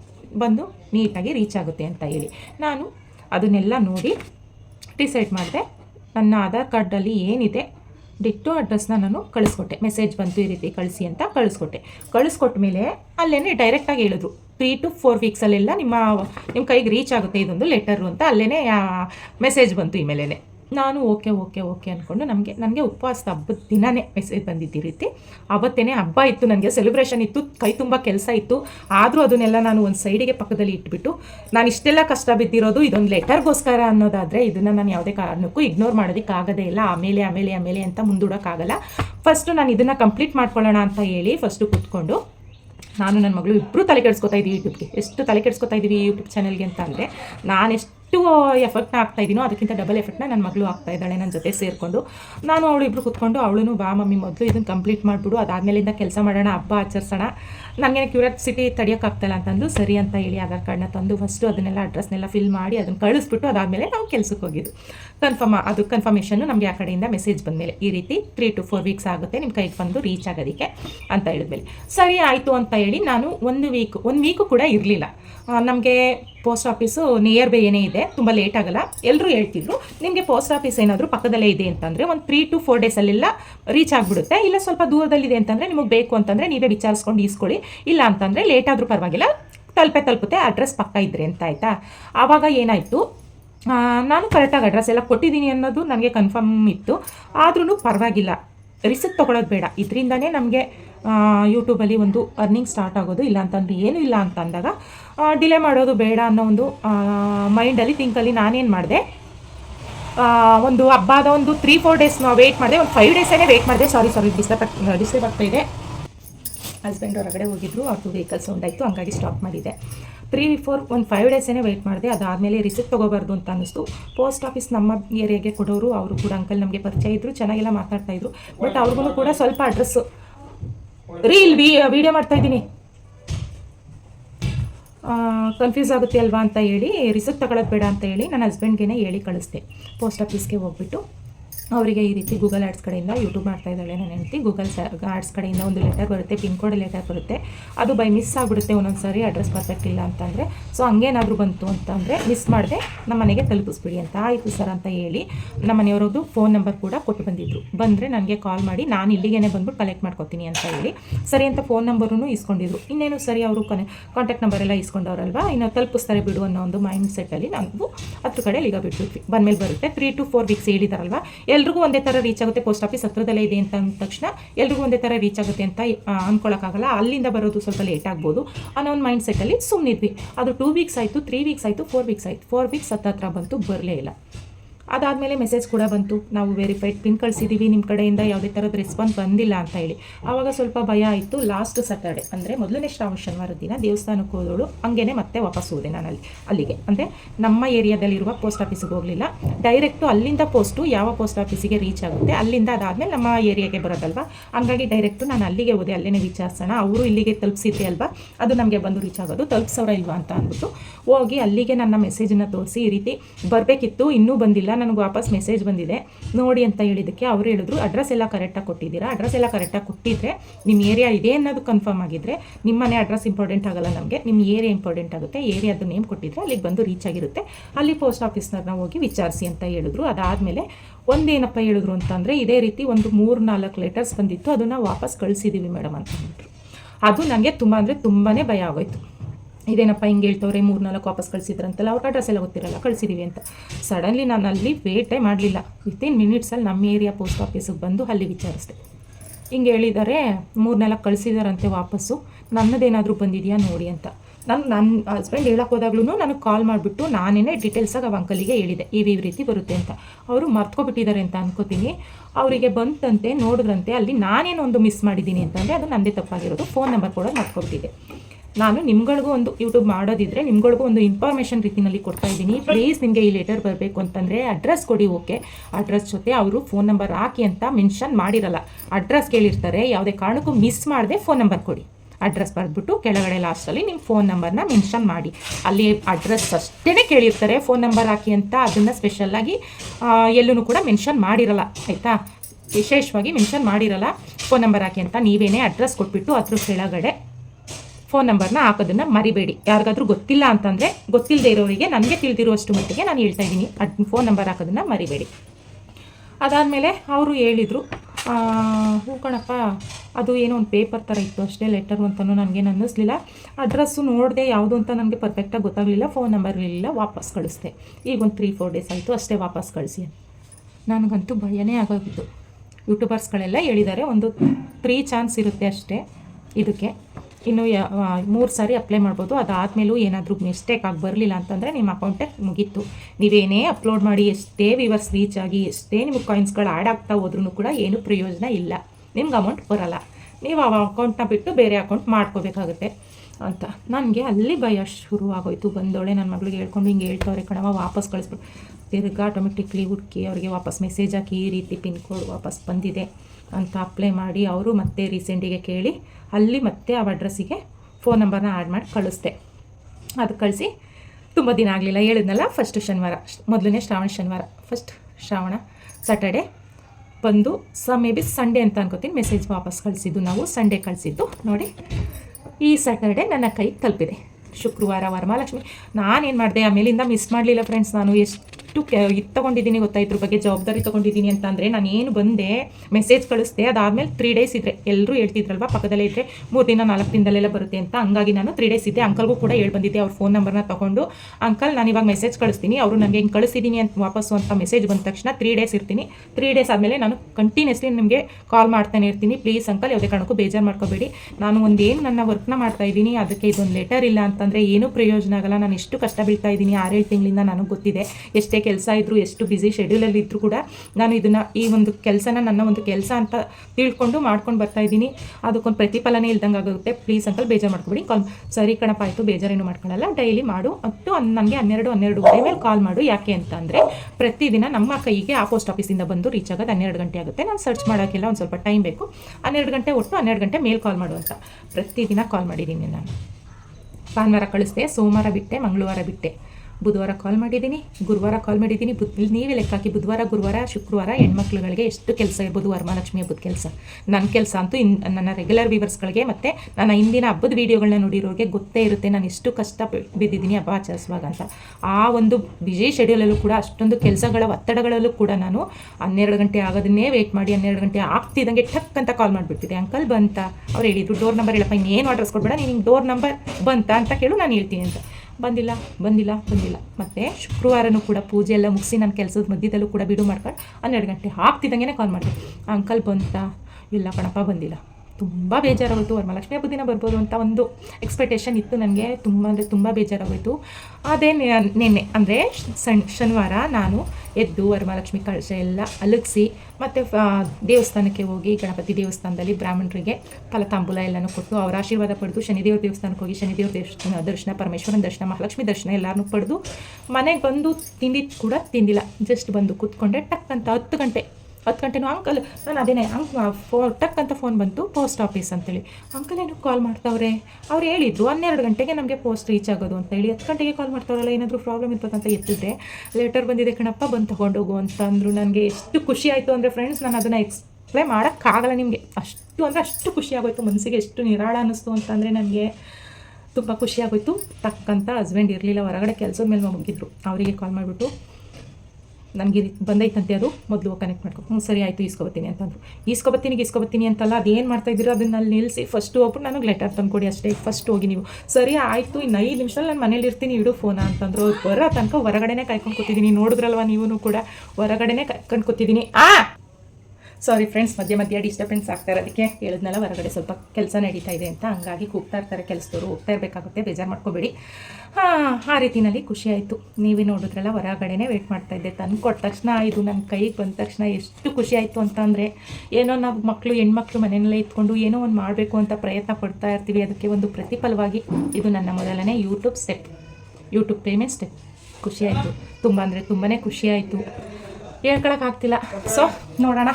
ಬಂದು ನೀಟಾಗಿ ರೀಚ್ ಆಗುತ್ತೆ ಅಂತ ಹೇಳಿ. ನಾನು ಅದನ್ನೆಲ್ಲ ನೋಡಿ ಡಿಸೈಡ್ ಮಾಡಿದೆ. ನನ್ನ ಆಧಾರ್ ಕಾರ್ಡಲ್ಲಿ ಏನಿದೆ ಡಿಟ್ಟು ಅಡ್ರೆಸ್ನ ನಾನು ಕಳಿಸ್ಕೊಟ್ಟೆ. ಮೆಸೇಜ್ ಬಂತು ಈ ರೀತಿ ಕಳಿಸಿ ಅಂತ ಕಳಿಸ್ಕೊಟ್ಟೆ. ಕಳಿಸ್ಕೊಟ್ಟ ಮೇಲೆ ಅಲ್ಲೇ ಡೈರೆಕ್ಟಾಗಿ ಹೇಳಿದ್ರು ತ್ರೀ ಟು ಫೋರ್ ವೀಕ್ಸಲ್ಲೆಲ್ಲ ನಿಮ್ಮ ನಿಮ್ಮ ಕೈಗೆ ರೀಚ್ ಆಗುತ್ತೆ ಇದೊಂದು ಲೆಟರು ಅಂತ ಅಲ್ಲೇ ಮೆಸೇಜ್ ಬಂತು ಈ ಮೇಲೇ ನಾನು ಓಕೆ ಓಕೆ ಓಕೆ ಅಂದ್ಕೊಂಡು ನಮಗೆ, ನನಗೆ ಉಪವಾಸದ ಹಬ್ಬದ ದಿನವೇ ಮೆಸೇಜ್ ಬಂದಿದ್ದ ರೀತಿ. ಅವತ್ತೇನೆ ಹಬ್ಬ ಇತ್ತು, ನನಗೆ ಸೆಲೆಬ್ರೇಷನ್ ಇತ್ತು, ಕೈ ತುಂಬ ಕೆಲಸ ಇತ್ತು. ಆದರೂ ಅದನ್ನೆಲ್ಲ ನಾನು ಒಂದು ಸೈಡಿಗೆ ಪಕ್ಕದಲ್ಲಿ ಇಟ್ಬಿಟ್ಟು, ನಾನು ಇಷ್ಟೆಲ್ಲ ಕಷ್ಟ ಬಿದ್ದಿರೋದು ಇದೊಂದು ಲೆಟರ್ಗೋಸ್ಕರ ಅನ್ನೋದಾದರೆ ಇದನ್ನು ನಾನು ಯಾವುದೇ ಕಾರಣಕ್ಕೂ ಇಗ್ನೋರ್ ಮಾಡೋದಕ್ಕೆ ಆಗೋದೇ ಇಲ್ಲ. ಆಮೇಲೆ ಆಮೇಲೆ ಆಮೇಲೆ ಅಂತ ಮುಂದೂಡೋಕ್ಕಾಗಲ್ಲ ಫಸ್ಟು ನಾನು ಇದನ್ನು ಕಂಪ್ಲೀಟ್ ಮಾಡ್ಕೊಳ್ಳೋಣ ಅಂತ ಹೇಳಿ ಫಸ್ಟು ಕೂತ್ಕೊಂಡು, ನಾನು ನನ್ನ ಮಗಳು ಇಬ್ಬರು ತಲೆ ಕೆಡಿಸ್ಕೊತಾ ಇದ್ದೀವಿ ಯೂಟ್ಯೂಬ್ಗೆ ಎಷ್ಟು ತಲೆ ಕೆಡಿಸ್ಕೊತಾ ಇದ್ದೀವಿ ಯೂಟ್ಯೂಬ್ ಚಾನಲ್ಗೆ ಅಂತ ಅಂದರೆ ನಾನು ಎಷ್ಟು ಎಫೆಕ್ಟ್ನ ಆಗ್ತಾ ಇದ್ದೀನೋ ಅದಕ್ಕಿಂತ ಡಬಲ್ ಎಫೆಕ್ಟ್ನ ನನ್ನ ಮಗಳು ಆಗ್ತಾ ಇದ್ದಾಳೆ ನನ್ನ ಜೊತೆ ಸೇರಿಕೊಂಡು. ನಾನು ಅವಳು ಇಬ್ಬರು ಕೂತ್ಕೊಂಡು ಅವಳು ಬಾ ಮಮ್ಮಿ, ಮೊದಲು ಇದನ್ನು ಕಂಪ್ಲೀಟ್ ಮಾಡಿಬಿಡು, ಅದಾದಮೇಲಿಂದ ಕೆಲಸ ಮಾಡೋಣ, ಹಬ್ಬ ಆಚರಿಸೋಣ. ನನಗೇನು ಕ್ಯೂರಿಯಾಸಿಟಿ ತಡೆಯೋಕ್ಕಾಗ್ತಾಯಿಲ್ಲ ಅಂತಂದು ಸರಿ ಅಂತ ಹೇಳಿ ಆಧಾರ್ ಕಾರ್ಡ್ನ ತಂದು ಫಸ್ಟು ಅದನ್ನೆಲ್ಲ ಅಡ್ರೆಸ್ನೆಲ್ಲ ಫಿಲ್ ಮಾಡಿ ಅದನ್ನು ಕಳಿಸ್ಬಿಟ್ಟು ಅದಾದಮೇಲೆ ನಾವು ಕೆಲಸಕ್ಕೆ ಹೋಗಿದ್ದು. ಕನ್ಫರ್ಮ್ ಅದು ಕನ್ಫರ್ಮೇಷನ್ನು ನಮಗೆ ಆ ಕಡೆಯಿಂದ ಮೆಸೇಜ್ ಬಂದಮೇಲೆ. ಈ ರೀತಿ ತ್ರೀ ಟು ಫೋರ್ ವೀಕ್ಸ್ ಆಗುತ್ತೆ ನಿಮ್ಮ ಕೈಗೆ ಬಂದು ರೀಚ್ ಆಗೋದಕ್ಕೆ, ಅಂತ ಹೇಳಿದ್ಮೇಲೆ. ಸರಿ ಆಯಿತು ಅಂತ ಹೇಳಿ, ನಾನು ಒಂದು ವೀಕ್ ಒಂದು ವೀಕು ಕೂಡ ಇರಲಿಲ್ಲ. ನಮಗೆ ಪೋಸ್ಟ್ ಆಫೀಸು ನಿಯರ್ ಬೈ ಏನೇ ಇದೆ. ತುಂಬ ಲೇಟ್ ಆಗಲ್ಲ. ಎಲ್ಲರೂ ಹೇಳ್ತಿದ್ರು, ನಿಮಗೆ ಪೋಸ್ಟ್ ಆಫೀಸ್ ಏನಾದರೂ ಪಕ್ಕದಲ್ಲೇ ಇದೆ ಅಂತಂದರೆ ಒಂದು ತ್ರೀ ಟು ಫೋರ್ ಡೇಸಲ್ಲೆಲ್ಲ ರೀಚ್ ಆಗಿಬಿಡುತ್ತೆ. ಇಲ್ಲ ಸ್ವಲ್ಪ ದೂರದಲ್ಲಿದೆ ಅಂತಂದರೆ ನಿಮಗೆ ಬೇಕು ಅಂತಂದರೆ ನೀವೇ ವಿಚಾರಿಸ್ಕೊಂಡು ಈಸ್ಕೊಳ್ಳಿ. ಇಲ್ಲ ಅಂತಂದರೆ ಲೇಟ್ ಆದರೂ ಪರವಾಗಿಲ್ಲ, ತಲುಪೆ ತಲುಪುತ್ತೆ. ಅಡ್ರೆಸ್ ಪಕ್ಕ ಇದ್ರೆ ಅಂತ ಆಯಿತಾ? ಆವಾಗ ಏನಾಯಿತು ನಾನು ಕರೆಕ್ಟಾಗಿ ಅಡ್ರೆಸ್ ಎಲ್ಲ ಕೊಟ್ಟಿದ್ದೀನಿ ಅನ್ನೋದು ನನಗೆ ಕನ್ಫರ್ಮ್ ಇತ್ತು. ಆದ್ರೂ ಪರವಾಗಿಲ್ಲ. ರಿಸ್ಕ್ ತೊಗೊಳೋದು ಬೇಡ. ಇದರಿಂದನೇ ನಮಗೆ ಯೂಟ್ಯೂಬಲ್ಲಿ ಒಂದು ಅರ್ನಿಂಗ್ ಸ್ಟಾರ್ಟ್ ಆಗೋದು. ಇಲ್ಲ ಅಂತಂದ್ರೆ ಏನೂ ಇಲ್ಲ ಅಂತ ಅಂದಾಗ ಡಿಲೇ ಮಾಡೋದು ಬೇಡ ಅನ್ನೋ ಒಂದು ಮೈಂಡಲ್ಲಿ ಥಿಂಕಲ್ಲಿ ನಾನೇನು ಮಾಡಿದೆ? ಒಂದು ಹಬ್ಬದ ಒಂದು ತ್ರೀ ಫೋರ್ ಡೇಸ್ ವೆಯ್ಟ್ ಮಾಡಿದೆ. ಒಂದು ಫೈವ್ ಡೇಸೇ ವೆಯ್ಟ್ ಮಾಡಿದೆ. ಸಾರಿ ಸಾರಿ ಡಿಸ್ಟರ್ಬ್ ಡಿಸ್ಟರ್ಬ್ ಆಗ್ತಾ ಇದೆ. ಹಸ್ಬೆಂಡ್ ಹೊರಗಡೆ ಹೋಗಿದ್ರು. ಅವ್ರದ್ದು ವೆಹಿಕಲ್ ಸೌಂಡ್ ಆಯಿತು. ಹಂಗಾಗಿ ಸ್ಟಾಪ್ ಮಾಡಿದೆ. ತ್ರೀ ಫೋರ್ ಒಂದು ಫೈವ್ ಡೇಸೇ ವೆಯ್ಟ್ ಮಾಡಿದೆ. ಅದಾದಮೇಲೆ ರಿಸಿಪ್ಟ್ ತೊಗೋಬಾರ್ದು ಅಂತ ಅನ್ನಿಸ್ತು. ಪೋಸ್ಟ್ ಆಫೀಸ್ ನಮ್ಮ ಏರಿಯಾಗೆ ಕೊಡೋರು. ಅವರು ಕೂಡ ಅಂಕಲ್ ನಮಗೆ ಪರಿಚಯ ಇದ್ದರು ಚೆನ್ನಾಗೆಲ್ಲ ಮಾತಾಡ್ತಾಯಿದ್ರು ಬಟ್ ಅವ್ರಿಗೂ ಕೂಡ ಸ್ವಲ್ಪ ಅಡ್ರೆಸ್ಸು ರೀ ಇಲ್ಲಿ ವಿಡಿಯೋ ಮಾಡ್ತಾ ಇದ್ದೀನಿ. ಕನ್ಫ್ಯೂಸ್ ಆಗುತ್ತೆ ಅಲ್ವಾ ಅಂತ ಹೇಳಿ ರಿಸಿಪ್ಟ್ ತಗೊಳ್ಳೋದು ಬೇಡ ಅಂತ ಹೇಳಿ ನನ್ನ ಹಸ್ಬೆಂಡ್ಗೆ ಹೇಳಿ ಕಳಿಸ್ದೆ. ಪೋಸ್ಟ್ ಆಫೀಸ್ಗೆ ಹೋಗ್ಬಿಟ್ಟು. ಅವರಿಗೆ ಈ ರೀತಿ ಗೂಗಲ್ ಆ್ಯಡ್ಸ್ ಕಡೆಯಿಂದ ಯೂಟ್ಯೂಬ್ ಮಾಡ್ತಾ ಇದ್ದಾಳೆ ನನ್ನ ಹೆಂಡತಿ. ಗೂಗಲ್ ಆ್ಯಡ್ಸ್ ಕಡೆಯಿಂದ ಒಂದು ಲೆಟರ್ ಬರುತ್ತೆ ಪಿನ್ ಕೋಡ್ ಲೆಟರ್ ಬರುತ್ತೆ. ಅದು ಬೈ ಮಿಸ್ ಆಗಿಬಿಡುತ್ತೆ ಒಂದೊಂದು ಸಾರಿ ಅಡ್ರೆಸ್ ಪರ್ಫೆಕ್ಟ್ ಇಲ್ಲ ಅಂತಂದರೆ. ಸೊ ಹಂಗೇನಾದರೂ ಬಂತು ಅಂತಂದರೆ ಮಿಸ್ ಮಾಡಿದೆ, ನಮ್ಮ ಮನೆಗೆ ತಲುಪಿಸ್ಬಿಡಿ ಅಂತ. ಆಯಿತು ಸರ್ ಅಂತ ಹೇಳಿ ನಮ್ಮ ಮನೆಯವರದ್ದು ಫೋನ್ ನಂಬರ್ ಕೂಡ ಕೊಟ್ಟು ಬಂದಿದ್ರು. ಬಂದರೆ ನನಗೆ ಕಾಲ್ ಮಾಡಿ, ನಾನು ಇಲ್ಲಿಗೇನೆ ಬಂದ್ಬಿಟ್ಟು ಕಲೆಕ್ಟ್ ಮಾಡ್ಕೊತೀನಿ ಅಂತ ಹೇಳಿ. ಸರಿ ಅಂತ ಫೋನ್ ನಂಬರೂ ಇಸ್ಕೊಂಡಿದ್ರು. ಇನ್ನೇನು ಸರಿ ಅವರು ಕನೆ ಕಾಂಟ್ಯಾಕ್ಟ್ ನಂಬರ್ ಎಲ್ಲ ಇಸ್ಕೊಂಡವ್ರಲ್ವಾ? ಇನ್ನು ತಲುಪಿಸ್ತಾರೆ ಬಿಡು ಅನ್ನೋ ಒಂದು ಮೈಂಡ್ ಸೆಟ್ಟಲ್ಲಿ ನಾವು ಹತ್ರ ಕಡೆ ಈಗ ಬಿಟ್ಬಿಟ್ವಿ ಬಂದಮೇಲೆ ಬರುತ್ತೆ. ತ್ರೀ ಟು ಫೋರ್ ವೀಕ್ಸ್ ಹೇಳಿದಾರಲ್ವಾ? ಎಲ್ರಿಗೂ ಒಂದೇ ಥರ ರೀಚ್ ಆಗುತ್ತೆ. ಪೋಸ್ಟ್ ಆಫೀಸ್ ಹತ್ರದಲ್ಲೇ ಇದೆ ಅಂತ ಅಂದ ತಕ್ಷಣ ಎಲ್ರಿಗೂ ಒಂದೇ ಥರ ರೀಚ್ ಆಗುತ್ತೆ ಅಂತ ಅಂದ್ಕೊಳ್ಳೋಕ್ಕಾಗಲ್ಲ ಅಲ್ಲಿಂದ ಬರೋದು ಸ್ವಲ್ಪ ಲೇಟ್ ಆಗ್ಬೋದು. ಅನ್ನೋ ಒಂದು ಮೈಂಡ್ ಸೆಟ್ಟಲ್ಲಿ ಸುಮ್ಮನಿದ್ವಿ ಅದು ಟೂ ವೀಕ್ಸ್ ಆಯಿತು ತ್ರೀ ವೀಕ್ಸ್ ಆಯಿತು ಫೋರ್ ವೀಕ್ಸ್ ಆಯಿತು. ಫೋರ್ ವೀಕ್ಸ್ ಹತ್ತತ್ರ ಬಂತು, ಬರಲೇ ಇಲ್ಲ. ಅದಾದಮೇಲೆ ಮೆಸೇಜ್ ಕೂಡ ಬಂತು. ನಾವು ವೆರಿಫೈಡ್ ಪಿನ್ ಕಳಿಸಿದ್ದೀವಿ ನಿಮ್ಮ ಕಡೆಯಿಂದ ಯಾವುದೇ ಥರದ ರೆಸ್ಪಾನ್ಸ್ ಬಂದಿಲ್ಲ ಅಂತ ಹೇಳಿ. ಆವಾಗ ಸ್ವಲ್ಪ ಭಯ ಆಯಿತು. ಲಾಸ್ಟ್ ಸ್ಯಾಟರ್ಡೆ ಅಂದರೆ ಮೊದಲನೇ ಶ್ರಾವಣ, ಶನಿವಾರ ದಿನ ದೇವಸ್ಥಾನಕ್ಕೆ ಹೋದಳು ಹಂಗೇನೆ ಮತ್ತೆ ವಾಪಸ್ ಹೋದೆ ನಾನು ಅಲ್ಲಿ, ಅಲ್ಲಿಗೆ. ಅಂದರೆ ನಮ್ಮ ಏರಿಯಾದಲ್ಲಿರುವ ಪೋಸ್ಟ್ ಆಫೀಸಿಗೆ ಹೋಗಲಿಲ್ಲ. ಡೈರೆಕ್ಟು ಅಲ್ಲಿಂದ ಪೋಸ್ಟು ಯಾವ ಪೋಸ್ಟ್ ಆಫೀಸಿಗೆ ರೀಚ್ ಆಗುತ್ತೆ, ಅಲ್ಲಿಂದ ಅದಾದಮೇಲೆ ನಮ್ಮ ಏರಿಯಾಗೆ ಬರೋದಲ್ವಾ? ಹಂಗಾಗಿ ಡೈರೆಕ್ಟು ನಾನು ಅಲ್ಲಿಗೆ ಹೋದೆ ಅಲ್ಲೇ ವಿಚಾರಿಸೋಣ. ಅವರು ಇಲ್ಲಿಗೆ ತಲುಪಿಸಿದ್ದೆ ಅಲ್ವಾ? ಅದು ನಮಗೆ ಬಂದು ರೀಚ್ ಆಗೋದು. ತಲುಪಿಸೋರ ಇಲ್ವಾ ಅಂತ ಅಂದ್ಬಿಟ್ಟು ಹೋಗಿ ಅಲ್ಲಿಗೆ ನನ್ನ ಮೆಸೇಜನ್ನು ತೋರಿಸಿ ಈ ರೀತಿ ಬರಬೇಕಿತ್ತು, ಇನ್ನೂ ಬಂದಿಲ್ಲ. ನನಗೆ ವಾಪಸ್ ಮೆಸೇಜ್ ಬಂದಿದೆ. ನೋಡಿ ಅಂತ ಹೇಳಿದ್ದಕ್ಕೆ ಅವರು ಹೇಳಿದ್ರು ಅಡ್ರೆಸ್ ಎಲ್ಲ ಕರೆಕ್ಟಾಗಿ ಕೊಟ್ಟಿದ್ದೀರಾ? ಅಡ್ರೆಸ್ ಎಲ್ಲ ಕರೆಕ್ಟಾಗಿ ಕೊಟ್ಟಿದ್ರೆ ನಿಮ್ಮ ಏರಿಯಾ ಇದೆ ಅನ್ನೋದು ಕನ್ಫರ್ಮ್ ಆಗಿದ್ದರೆ ನಿಮ್ಮ ಮನೆ ಅಡ್ರೆಸ್ ಇಂಪಾರ್ಟೆಂಟ್ ಆಗಲ್ಲ ನಮಗೆ. ನಿಮ್ಮ ಏರಿಯಾ ಇಂಪಾರ್ಟೆಂಟ್ ಆಗುತ್ತೆ. ಏರಿಯಾದ ನೇಮ್ ಕೊಟ್ಟಿದ್ರೆ ಅಲ್ಲಿಗೆ ಬಂದು ರೀಚ್ ಆಗಿರುತ್ತೆ. ಅಲ್ಲಿ ಪೋಸ್ಟ್ ಆಫೀಸ್ನವ್ರನ್ನ ಹೋಗಿ ವಿಚಾರಿಸಿ ಅಂತ ಹೇಳಿದ್ರು. ಅದಾದಮೇಲೆ ಒಂದೇನಪ್ಪ ಹೇಳಿದ್ರು ಅಂತಂದರೆ, ಇದೇ ರೀತಿ ಒಂದು ಮೂರು ನಾಲ್ಕು ಲೆಟರ್ಸ್ ಬಂದಿತ್ತು. ಅದನ್ನು ವಾಪಸ್ ಕಳಿಸಿದ್ದೀವಿ ಮೇಡಮ್ ಅಂತ ಹೇಳಿದ್ರು. ಅದು ನನಗೆ ತುಂಬ ಅಂದರೆ ತುಂಬಾ ಭಯ ಆಗೋಯ್ತು. ಇದೇನಪ್ಪ ಹಿಂಗೆ ಹೇಳ್ತವ್ರೆ ಮೂರು ನಾಲ್ಕು ವಾಪಸ್ ಕಳಿಸಿದ್ರಂತಲ್ಲ, ಅವ್ರ ಅಡ್ರೆಸ್ ಎಲ್ಲ ಗೊತ್ತಿರಲ್ಲ ಕಳಿಸಿದ್ದೀವಿ ಅಂತ. ಸಡನ್ಲಿ ನಾನು ಅಲ್ಲಿ ವೇಟೇ ಮಾಡಲಿಲ್ಲ. ವಿತಿನ್ ಮಿನಿಟ್ಸಲ್ಲಿ ನಮ್ಮ ಏರಿಯಾ ಪೋಸ್ಟ್ ಆಫೀಸಿಗೆ ಬಂದು ಅಲ್ಲಿ ವಿಚಾರಿಸಿದೆ. ಹಿಂಗೆ ಹೇಳಿದ್ದಾರೆ ಮೂರು ನಾಲ್ಕು ಕಳಿಸಿದಾರಂತೆ ವಾಪಸ್ಸು, ನನ್ನದೇನಾದರೂ ಬಂದಿದೆಯಾ ನೋಡಿ ಅಂತ. ನಾನು ನನ್ನ ಹಸ್ಬೆಂಡ್ ಹೇಳಕ್ಕೆ ಹೋದಾಗ್ಲೂ ನನಗೆ ಕಾಲ್ ಮಾಡಿಬಿಟ್ಟು ನಾನೇ ಡೀಟೇಲ್ಸಾಗಿ ಅವ ಅಂಕಲಿಗೆ ಹೇಳಿದೆ, ಈ ವಿ ರೀತಿ ಬರುತ್ತೆ ಅಂತ. ಅವರು ಮರ್ತ್ಕೊಬಿಟ್ಟಿದ್ದಾರೆ ಅಂತ ಅನ್ಕೋತೀನಿ. ಅವರಿಗೆ ಬಂತಂತೆ, ನೋಡಿದ್ರಂತೆ, ಅಲ್ಲಿ ನಾನೇನೋ ಒಂದು ಮಿಸ್ ಮಾಡಿದ್ದೀನಿ ಅಂತಂದರೆ ಅದು ನನ್ನದೇ ತಪ್ಪಾಗಿರೋದು. ಫೋನ್ ನಂಬರ್ ಕೂಡ ಮರ್ತ್ಕೊಬಿಟ್ಟಿದೆ. ನಾನು ನಿಮ್ಗಳಿಗೂ ಒಂದು ಯೂಟ್ಯೂಬ್ ಮಾಡೋದಿದ್ರೆ ನಿಮ್ಗಳಿಗೂ ಒಂದು ಇನ್ಫಾರ್ಮೇಷನ್ ರೀತಿಯಲ್ಲಿ ಕೊಡ್ತಾ ಇದ್ದೀನಿ. ಪ್ಲೀಸ್ ನಿಮಗೆ ಈ ಲೆಟರ್ ಬರಬೇಕು ಅಂತಂದರೆ ಅಡ್ರೆಸ್ ಕೊಡಿ ಓಕೆ ಅಡ್ರೆಸ್ ಜೊತೆ ಅವರು ಫೋನ್ ನಂಬರ್ ಹಾಕಿ ಅಂತ ಮೆನ್ಷನ್ ಮಾಡಿರಲ್ಲ. ಅಡ್ರೆಸ್ ಕೇಳಿರ್ತಾರೆ, ಯಾವುದೇ ಕಾರಣಕ್ಕೂ ಮಿಸ್ ಮಾಡದೆ ಫೋನ್ ನಂಬರ್ ಕೊಡಿ. ಅಡ್ರೆಸ್ ಬರೆದ್ಬಿಟ್ಟು ಕೆಳಗಡೆ ಲಾಸ್ಟಲ್ಲಿ ನಿಮ್ಮ ಫೋನ್ ನಂಬರ್ನ ಮೆನ್ಷನ್ ಮಾಡಿ. ಅಲ್ಲಿ ಅಡ್ರೆಸ್ ಅಷ್ಟೇ ಕೇಳಿರ್ತಾರೆ ಫೋನ್ ನಂಬರ್ ಹಾಕಿ ಅಂತ. ಅದನ್ನು ಸ್ಪೆಷಲ್ಲಾಗಿ ಎಲ್ಲೂ ಕೂಡ ಮೆನ್ಷನ್ ಮಾಡಿರಲ್ಲ, ಆಯಿತಾ? ವಿಶೇಷವಾಗಿ ಮೆನ್ಷನ್ ಮಾಡಿರಲ್ಲ ಫೋನ್ ನಂಬರ್ ಹಾಕಿ ಅಂತ ನೀವೇನೇ ಅಡ್ರೆಸ್ ಕೊಟ್ಬಿಟ್ಟು ಅದ್ರ ಕೆಳಗಡೆ ಫೋನ್ ನಂಬರ್ನ ಹಾಕೋದನ್ನ ಮರಿಬೇಡಿ. ಯಾರಿಗಾದ್ರೂ ಗೊತ್ತಿಲ್ಲ ಅಂತಂದರೆ ಗೊತ್ತಿಲ್ಲದೆ ಇರೋರಿಗೆ ನನಗೆ ತಿಳಿದಿರುವಷ್ಟು ಮಟ್ಟಿಗೆ ನಾನು ಹೇಳ್ತಾ ಇದ್ದೀನಿ. ಅದ್ ಫೋನ್ ನಂಬರ್ ಹಾಕೋದನ್ನ ಮರಿಬೇಡಿ. ಅದಾದಮೇಲೆ ಅವರು ಹೇಳಿದರು ಹ್ಞೂ ಕಣಪ್ಪ, ಅದು ಏನೋ ಒಂದು ಪೇಪರ್ ಥರ ಇತ್ತು, ಅಷ್ಟೇ ಲೆಟರು ಅಂತಲೂ ನನಗೇನು ಅನ್ನಿಸ್ಲಿಲ್ಲ. ಅಡ್ರೆಸ್ಸು ನೋಡಿದೆ ಯಾವುದು ಅಂತ ನನಗೆ ಪರ್ಫೆಕ್ಟಾಗಿ ಗೊತ್ತಾಗಲಿಲ್ಲ ಫೋನ್ ನಂಬರ್ ಇರಲಿಲ್ಲ, ವಾಪಸ್ ಕಳಿಸ್ದೆ. ಈಗ ಒಂದು ತ್ರೀ ಫೋರ್ ಡೇಸ್ ಆಯಿತು, ಅಷ್ಟೇ ವಾಪಸ್ ಕಳಿಸಿ ನನಗಂತೂ ಭಯನೇ ಆಗೋಗಿತ್ತು ಯೂಟ್ಯೂಬರ್ಸ್ಗಳೆಲ್ಲ ಹೇಳಿದ್ದಾರೆ, ಒಂದು ತ್ರೀ ಚಾನ್ಸ್ ಇರುತ್ತೆ ಅಷ್ಟೇ ಇದಕ್ಕೆ. ಇನ್ನು ಮೂರು ಸಾರಿ ಅಪ್ಲೈ ಮಾಡ್ಬೋದು. ಅದಾದಮೇಲೂ ಏನಾದರೂ ಮಿಸ್ಟೇಕ್ ಆಗಿ ಬರಲಿಲ್ಲ ಅಂತಂದರೆ ನಿಮ್ಮ ಅಕೌಂಟೇ ಮುಗೀತು. ನೀವೇನೇ ಅಪ್ಲೋಡ್ ಮಾಡಿ, ಎಷ್ಟೇ ವಿವರ್ಸ್ ರೀಚ್ ಆಗಿ, ಎಷ್ಟೇ ನಿಮಗೆ ಕಾಯಿನ್ಸ್ಗಳು ಆ್ಯಡ್ ಆಗ್ತಾ ಹೋದ್ರೂ ಕೂಡ ಏನು ಪ್ರಯೋಜನ ಇಲ್ಲ. ನಿಮ್ಗೆ ಅಮೌಂಟ್ ಬರಲ್ಲ. ನೀವು ಆ ಅಕೌಂಟ್ನ ಬಿಟ್ಟು ಬೇರೆ ಅಕೌಂಟ್ ಮಾಡ್ಕೋಬೇಕಾಗುತ್ತೆ. ಅಂತ. ನನಗೆ ಅಲ್ಲಿ ಭಯ ಶುರು ಆಗೋಯ್ತು ಬಂದೋಳೆ ನನ್ನ ಮಗಳಿಗೆ ಹೇಳ್ಕೊಂಡು ಹಿಂಗೆ ಹೇಳ್ತವ್ರೆ ಕಣವ ವಾಪಸ್ ಕಳಿಸ್ಬಿಟ್ಟು ತಿರ್ಗಿ ಆಟೋಮೆಟಿಕ್ಲಿ ಹುಡುಕಿ ಅವರಿಗೆ ವಾಪಸ್ ಮೆಸೇಜ್ ಹಾಕಿ, ಈ ರೀತಿ ಪಿನ್ ಕೋಡ್ ವಾಪಸ್ ಬಂದಿದೆ. ಅಂತ ಅಪ್ಲೈ ಮಾಡಿ ಅವರು ಮತ್ತೆ ರೀಸೆಂಟಿಗೆ ಕೇಳಿ, ಅಲ್ಲಿ ಮತ್ತೆ ಆ ಅಡ್ರೆಸ್ಸಿಗೆ ಫೋನ್ ನಂಬರ್ನ ಆ್ಯಡ್ ಮಾಡಿ ಕಳಿಸ್ದೆ. ಅದು ಕಳಿಸಿ ತುಂಬ ದಿನ ಆಗಲಿಲ್ಲ. ಹೇಳಿದ್ನಲ್ಲ ಫಸ್ಟ್ ಶನಿವಾರ, ಮೊದಲನೇ ಶ್ರಾವಣ ಶನಿವಾರ. ಫಸ್ಟ್ ಶ್ರಾವಣ ಸ್ಯಾಟರ್ಡೆ ಬಂದು, ಸ ಮೇ ಬಿ ಸಂಡೇ ಅಂತ ಅನ್ಕೋತೀನಿ. ಮೆಸೇಜ್ ವಾಪಸ್ ಕಳಿಸಿದ್ದು ನಾವು ಸಂಡೇ ಕಳಿಸಿದ್ದು. ನೋಡಿ, ಈ ಸ್ಯಾಟರ್ಡೆ ನನ್ನ ಕೈಗೆ ತಲುಪಿದೆ. ಶುಕ್ರವಾರ ವರಮಹಾಲಕ್ಷ್ಮಿ. ನಾನೇನು ಮಾಡಿದೆ? ಆಮೇಲಿಂದ ಮಿಸ್ ಮಾಡಲಿಲ್ಲ ಫ್ರೆಂಡ್ಸ್ ನಾನು ಎಷ್ಟು ಕೆ, ಇದು ತೊಗೊಂಡಿದ್ದೀನಿ ಗೊತ್ತಾ? ಇದ್ರ ಬಗ್ಗೆ ಜವಾಬ್ದಾರಿ ತೊಗೊಂಡಿದ್ದೀನಿ ಅಂತಂದರೆ ನಾನು ಏನು ಬಂದೆ ಮೆಸೇಜ್ ಕಳಿಸ್ದೆ, ಅದಾದಮೇಲೆ ತ್ರೀ ಡೇಸ್ ಇದ್ದರೆ ಎಲ್ಲರೂ ಹೇಳ್ತಿದ್ರಲ್ವ? ಪಕ್ಕದಲ್ಲೇ ಇದ್ದರೆ ಮೂರು ದಿನ ನಾಲ್ಕು ದಿನದಲ್ಲೆಲ್ಲ ಬರುತ್ತೆ ಅಂತ. ಹಂಗಾಗಿ ನಾನು ತ್ರೀ ಡೇಸ್ ಇದ್ದೆ. ಅಂಕಲ್ಗೂ ಕೂಡ ಹೇಳಿ ಬಂದಿದ್ದೆ ಅವ್ರ ಫೋನ್ ನಂಬರ್ನ ತೊಗೊಂಡು. ಅಂಕಲ್, ನಾನು ಇವಾಗ ಮೆಸೇಜ್ ಕಳಿಸ್ತೀನಿ. ಅವರು ನನಗೆ ಹಿಂಗೆ ಕಳಿಸಿದ್ದೀನಿ ಅಂತ ವಾಪಸ್ಸು ಅಂತ ಮೆಸೇಜ್ ಬಂದ ತಕ್ಷಣ ತ್ರೀ ಡೇಸ್ ಇರ್ತೀನಿ. ತ್ರೀ ಡೇಸ್ ಆದಮೇಲೆ ನಾನು ಕಂಟಿನ್ಯೂಸ್ಲಿ ನಿಮಗೆ ಕಾಲ್ ಮಾಡ್ತಾನೆ ಇರ್ತೀನಿ. ಪ್ಲೀಸ್ ಅಂಕಲ್ ಯಾವುದೇ ಕಾರಣಕ್ಕೂ ಬೇಜಾರು ಮಾಡ್ಕೋಬೇಡಿ. ನಾನು ಒಂದೇನು ನನ್ನ ವರ್ಕ್ನ ಮಾಡ್ತಾ ಇದ್ದೀನಿ, ಅದಕ್ಕೆ ಇದೊಂದು ಲೆಟರ್ ಇಲ್ಲ ಅಂತಂದರೆ ಏನೂ ಪ್ರಯೋಜನ ಆಗಲ್ಲ. ನಾನು ಎಷ್ಟು ಕಷ್ಟ ಬೀಳ್ತಾ ಇದ್ದೀನಿ ಆರೇಳು ತಿಂಗಳಿಂದ ನನಗೆ ಗೊತ್ತಿದೆ. ಎಷ್ಟೇ ಕೆಲಸ ಇದ್ದರೂ ಎಷ್ಟು ಬ್ಯುಸಿ ಶೆಡ್ಯೂಲಲ್ಲಿ ಇದ್ದರೂ ಕೂಡ ನಾನು ಇದನ್ನು ಈ ಒಂದು ಕೆಲಸನ ನನ್ನ ಒಂದು ಕೆಲಸ ಅಂತ ತಿಳ್ಕೊಂಡು ಮಾಡ್ಕೊಂಡು ಬರ್ತಾ ಇದ್ದೀನಿ. ಅದಕ್ಕೊಂದು ಪ್ರತಿಫಲನೇ ಇಲ್ದಂಗೆ ಆಗುತ್ತೆ. ಪ್ಲೀಸ್ ಅಂಕಲ್ ಬೇಜಾರು ಮಾಡ್ಕೊಬೇಡಿ. ಕಾಲ್ ಸರಿ ಕಣಪ್ಪ, ಆಯಿತು, ಬೇಜಾರೇನು ಮಾಡ್ಕೊಳ್ಳಲ್ಲ ಡೈಲಿ ಮಾಡು. ಮತ್ತು ನನಗೆ ಹನ್ನೆರಡು ಗಂಟೆ ಮೇಲೆ ಕಾಲ್ ಮಾಡು. ಯಾಕೆ ಅಂತ ಅಂದರೆ, ಪ್ರತಿದಿನ ನಮ್ಮ ಕೈಗೆ ಆ ಪೋಸ್ಟ್ ಆಫೀಸಿಂದ ಬಂದು ರೀಚ್ ಆಗೋದು ಹನ್ನೆರಡು ಗಂಟೆ ಆಗುತ್ತೆ. ನಾನು ಸರ್ಚ್ ಮಾಡೋಕ್ಕೆಲ್ಲ ಒಂದು ಸ್ವಲ್ಪ ಟೈಮ್ ಬೇಕು. ಹನ್ನೆರಡು ಗಂಟೆ ಒಟ್ಟು ಹನ್ನೆರಡು ಗಂಟೆ ಮೇಲೆ ಕಾಲ್ ಮಾಡು ಅಂತ. ಪ್ರತಿದಿನ ಕಾಲ್ ಮಾಡಿದ್ದೀನಿ ನಾನು. ಭಾನುವಾರ ಕಳಿಸ್ದೆ, ಸೋಮವಾರ ಬಿಟ್ಟೆ, ಮಂಗಳವಾರ ಬಿಟ್ಟೆ. ಬುಧವಾರ ಕಾಲ್ ಮಾಡಿದ್ದೀನಿ, ಗುರುವಾರ ಕಾಲ್ ಮಾಡಿದ್ದೀನಿ. ಬುದ್ ನೀವೇ ಲೆಕ್ಕ ಹಾಕಿ, ಬುಧವಾರ, ಗುರುವಾರ, ಶುಕ್ರವಾರ ಹೆಣ್ಮಕ್ಳುಗಳಿಗೆ ಎಷ್ಟು ಕೆಲಸ ಇರ್ಬೋದು ವರಮಹಾಲಕ್ಷ್ಮಿ ಹಬ್ಬದ ಕೆಲಸ. ನನ್ನ ಕೆಲಸ ಅಂತೂ ಇನ್ ನನ್ನ ರೆಗ್ಯುಲರ್ ವೀವರ್ಸ್ಗಳಿಗೆ ಮತ್ತು ನನ್ನ ಹಿಂದಿನ ಹಬ್ಬದ ವೀಡಿಯೋಗಳನ್ನ ನೋಡಿರೋರಿಗೆ ಗೊತ್ತೇ ಇರುತ್ತೆ ನಾನು ಎಷ್ಟು ಕಷ್ಟ ಬಿದ್ದಿದ್ದೀನಿ ಹಬ್ಬ ಆಚರಿಸುವಾಗ ಅಂತ. ಆ ಒಂದು ಬಿಜಿ ಶೆಡ್ಯೂಲಲ್ಲೂ ಕೂಡ ಅಷ್ಟೊಂದು ಕೆಲಸಗಳ ಒತ್ತಡಗಳಲ್ಲೂ ಕೂಡ ನಾನು ಹನ್ನೆರಡು ಗಂಟೆ ಆಗೋದನ್ನೇ ವೇಟ್ ಮಾಡಿ, ಹನ್ನೆರಡು ಗಂಟೆ ಆಗ್ತಿದ್ದಂಗೆ ಠಕ್ ಅಂತ ಕಾಲ್ ಮಾಡಿಬಿಟ್ಟಿದೆ ಅಂಕಲ್, ಬಂತ? ಅವ್ರು ಹೇಳಿದ್ರು ಡೋರ್ ನಂಬರ್ ಹೇಳಪ್ಪ, ಇನ್ನೇನು ಆರ್ಡರ್ಸ್ ಕೊಡ್ಬೇಡ, ನೀನು ಡೋರ್ ನಂಬರ್ ಬಂತ? ಅಂತ ಕೇಳು, ನಾನು ಹೇಳ್ತೀನಿ ಅಂತ. ಬಂದಿಲ್ಲ ಬಂದಿಲ್ಲ ಬಂದಿಲ್ಲ. ಮತ್ತೆ ಶುಕ್ರವಾರನೂ ಕೂಡ ಪೂಜೆ ಎಲ್ಲ ಮುಗಿಸಿ ನನ್ನ ಕೆಲಸದ ಮಧ್ಯದಲ್ಲೂ ಕೂಡ ಬಿಡು ಮಾಡ್ಕೊಂಡು ಹನ್ನೆರಡು ಗಂಟೆ ಹಾಕ್ತಿದ್ದಂಗೆ ಕಾಲ್ ಮಾಡಿದೆ. ಅಂಕಲ್ ಬಂತಾ? ಇಲ್ಲ ಕಣಪ್ಪ ಬಂದಿಲ್ಲ. ತುಂಬ ಬೇಜಾರಾಗೋಯ್ತು. ವರಮಹಾಲಕ್ಷ್ಮಿ ಹಬ್ಬದ ದಿನ ಬರ್ಬೋದು ಅಂತ ಒಂದು ಎಕ್ಸ್ಪೆಕ್ಟೇಷನ್ ಇತ್ತು ನನಗೆ. ತುಂಬ ಅಂದರೆ ತುಂಬ ಬೇಜಾರಾಗೋಯ್ತು. ಅದೇ ನೆನ್ನೆ, ಅಂದರೆ ಸಣ್ ಶನಿವಾರ ನಾನು ಎದ್ದು ವರಮಹಾಲಕ್ಷ್ಮಿ ಕಳಶ ಎಲ್ಲ ಅಲಗಿಸಿ ಮತ್ತು ದೇವಸ್ಥಾನಕ್ಕೆ ಹೋಗಿ ಗಣಪತಿ ದೇವಸ್ಥಾನದಲ್ಲಿ ಬ್ರಾಹ್ಮಣರಿಗೆ ಫಲತಾಂಬೂಲ ಎಲ್ಲನೂ ಕೊಟ್ಟು ಅವರ ಆಶೀರ್ವಾದ ಪಡೆದು ಶನಿದೇವ್ರ ದೇವಸ್ಥಾನಕ್ಕೆ ಹೋಗಿ ಶನಿದೇವ್ರ ದೇವಸ್ಥಾನ, ದರ್ಶನ, ಪರಮೇಶ್ವರನ ದರ್ಶನ, ಮಹಾಲಕ್ಷ್ಮಿ ದರ್ಶನ ಎಲ್ಲರನ್ನೂ ಪಡೆದು ಮನೆಗೆ ಬಂದು ತಿಂಡಿ ಕೂಡ ತಿಂದಿಲ್ಲ. ಜಸ್ಟ್ ಬಂದು ಕೂತ್ಕೊಂಡೆ. ಟಕ್ ಅಂತ ಹತ್ತು ಗಂಟೆ ಹತ್ತು ಗಂಟೆನೂ ಅಂಕಲ್, ನಾನು ಅದೇನೇ, ಅಂಕ್ ಫೋ, ಟಕ್ ಅಂತ ಫೋನ್ ಬಂತು, ಪೋಸ್ಟ್ ಆಫೀಸ್ ಅಂತೇಳಿ. ಅಂಕಲ್ ಏನು ಕಾಲ್ ಮಾಡ್ತಾವ್ರೆ? ಅವ್ರು ಹೇಳಿದ್ರು, ಹನ್ನೆರಡು ಗಂಟೆಗೆ ನಮಗೆ ಪೋಸ್ಟ್ ರೀಚ್ ಆಗೋದು ಅಂತ ಹೇಳಿ. ಹತ್ತು ಗಂಟೆಗೆ ಕಾಲ್ ಮಾಡ್ತಾವ್ರಲ್ಲ, ಏನಾದರೂ ಪ್ರಾಬ್ಲಮ್ ಇರ್ತದಂತ ಎತ್ತಿದ್ರೆ, ಲೆಟರ್ ಬಂದಿದೆ ಕಣಪ್ಪ, ಬಂದು ತೊಗೊಂಡೋಗು ಅಂತ ಅಂದರು ನನಗೆ. ಎಷ್ಟು ಖುಷಿ ಆಯಿತು ಅಂದರೆ ಫ್ರೆಂಡ್ಸ್, ನಾನು ಅದನ್ನು ಎಕ್ಸ್ಪ್ಲೈನ್ ಮಾಡೋಕ್ಕಾಗಲ್ಲ ನಿಮಗೆ. ಅಷ್ಟು ಅಂದರೆ ಅಷ್ಟು ಖುಷಿ ಆಗೋಯ್ತು ಮನಸ್ಸಿಗೆ ಎಷ್ಟು ನಿರಾಳ ಅನ್ನಿಸ್ತು ಅಂತಂದರೆ ನನಗೆ ತುಂಬ ಖುಷಿಯಾಗೋಯ್ತು ತಕ್ಕಂಥ ಹಸ್ಬೆಂಡ್ ಇರಲಿಲ್ಲ, ಹೊರಗಡೆ ಕೆಲಸದ ಮೇಲೆ ಮುಗಿದ್ರು ಅವರಿಗೆ ಕಾಲ್ ಮಾಡಿಬಿಟ್ಟು ನನಗೆ ಬಂದೈತಂತೆ ಅದು. ಮೊದಲು ಕನೆಕ್ಟ್ ಮಾಡ್ಕೊ. ಹ್ಞೂ ಸರಿ, ಆಯಿತು, ಈಸ್ಕೊಬತ್ತೀನಿ ಅಂತಂದ್ರು. ಈಸ್ಕೊಬತ್ತೀನಿ ಈಸ್ಕೊಬತ್ತೀನಿ ಅಂತಲ್ಲ, ಅದೇನು ಮಾಡ್ತಾ ಇದ್ದೀರೋ? ಅದನ್ನ ಅಲ್ಲಿ ನಿಲ್ಲಿಸಿ ಫಸ್ಟ್ ಹೋಗ್ಬಿಟ್ಟು ನನಗೆ ಲೆಟರ್ ತಂದುಕೊಡಿ ಅಷ್ಟೇ. ಫಸ್ಟ್ ಹೋಗಿ ನೀವು. ಸರಿ, ಆಯಿತು, ಇನ್ನು ಐದು ನಿಮಿಷದಲ್ಲಿ ನಾನು ಮನೇಲಿ ಇರ್ತೀನಿ, ಇಡು ಫೋನ ಅಂತಂದ್ರು. ಬರೋ ತನಕ ಹೊರಗಡೆನೇ ಕಾಯ್ಕೊಂಡು ಕೂತಿದ್ದೀನಿ ನೋಡಿದ್ರಲ್ವ ನೀವು ಕೂಡ? ಹೊರಗಡೆನೇ ಕಾಯ್ಕೊಂಡು ಕೂತಿದ್ದೀನಿ ಆ! ಸಾರಿ ಫ್ರೆಂಡ್ಸ್ ಮಧ್ಯೆ ಮಧ್ಯೆ ಡಿಸ್ಟರ್ಬೆನ್ಸ್ ಆಗ್ತಾ ಇರೋದಕ್ಕೆ ಹೇಳಿದ್ನಲ್ಲ, ಹೊರಗಡೆ ಸ್ವಲ್ಪ ಕೆಲಸ ನಡೀತಾ ಇದೆ ಅಂತ. ಹಂಗಾಗಿ ಕೂಗ್ತಾ ಇರ್ತಾರೆ ಕೆಲಸದವರು, ಹೋಗ್ತಾ ಇರಬೇಕಾಗುತ್ತೆ, ಬೇಜಾರು ಮಾಡ್ಕೋಬೇಡಿ. ಹಾಂ, ಆ ರೀತಿಯಲ್ಲಿ ಖುಷಿ ಆಯಿತು. ನೀವೇ ನೋಡಿದ್ರಲ್ಲ, ಹೊರಗಡೆನೇ ವೆಯ್ಟ್ ಮಾಡ್ತಾ ಇದ್ದೆ. ತಂದು ಕೊಟ್ಟ ತಕ್ಷಣ, ಇದು ನನ್ನ ಕೈಗೆ ಬಂದ ತಕ್ಷಣ ಎಷ್ಟು ಖುಷಿ ಆಯಿತು ಅಂತಂದರೆ ಏನೋ ನಾವು ಮಕ್ಕಳು ಹೆಣ್ಮಕ್ಳು ಮನೆಯಲ್ಲೇ ಇಟ್ಕೊಂಡು ಏನೋ ಒಂದು ಮಾಡಬೇಕು ಅಂತ ಪ್ರಯತ್ನ ಪಡ್ತಾ ಇರ್ತೀವಿ. ಅದಕ್ಕೆ ಒಂದು ಪ್ರತಿಫಲವಾಗಿ ಇದು ನನ್ನ ಮೊದಲನೇ YouTube step YouTube payment step ಖುಷಿ ಆಯಿತು. ತುಂಬ ಅಂದರೆ ತುಂಬಾ ಖುಷಿಯಾಯಿತು ಹೇಳ್ಕೊಳಕ್ಕಾಗ್ತಿಲ್ಲ. ಸೊ ನೋಡೋಣ.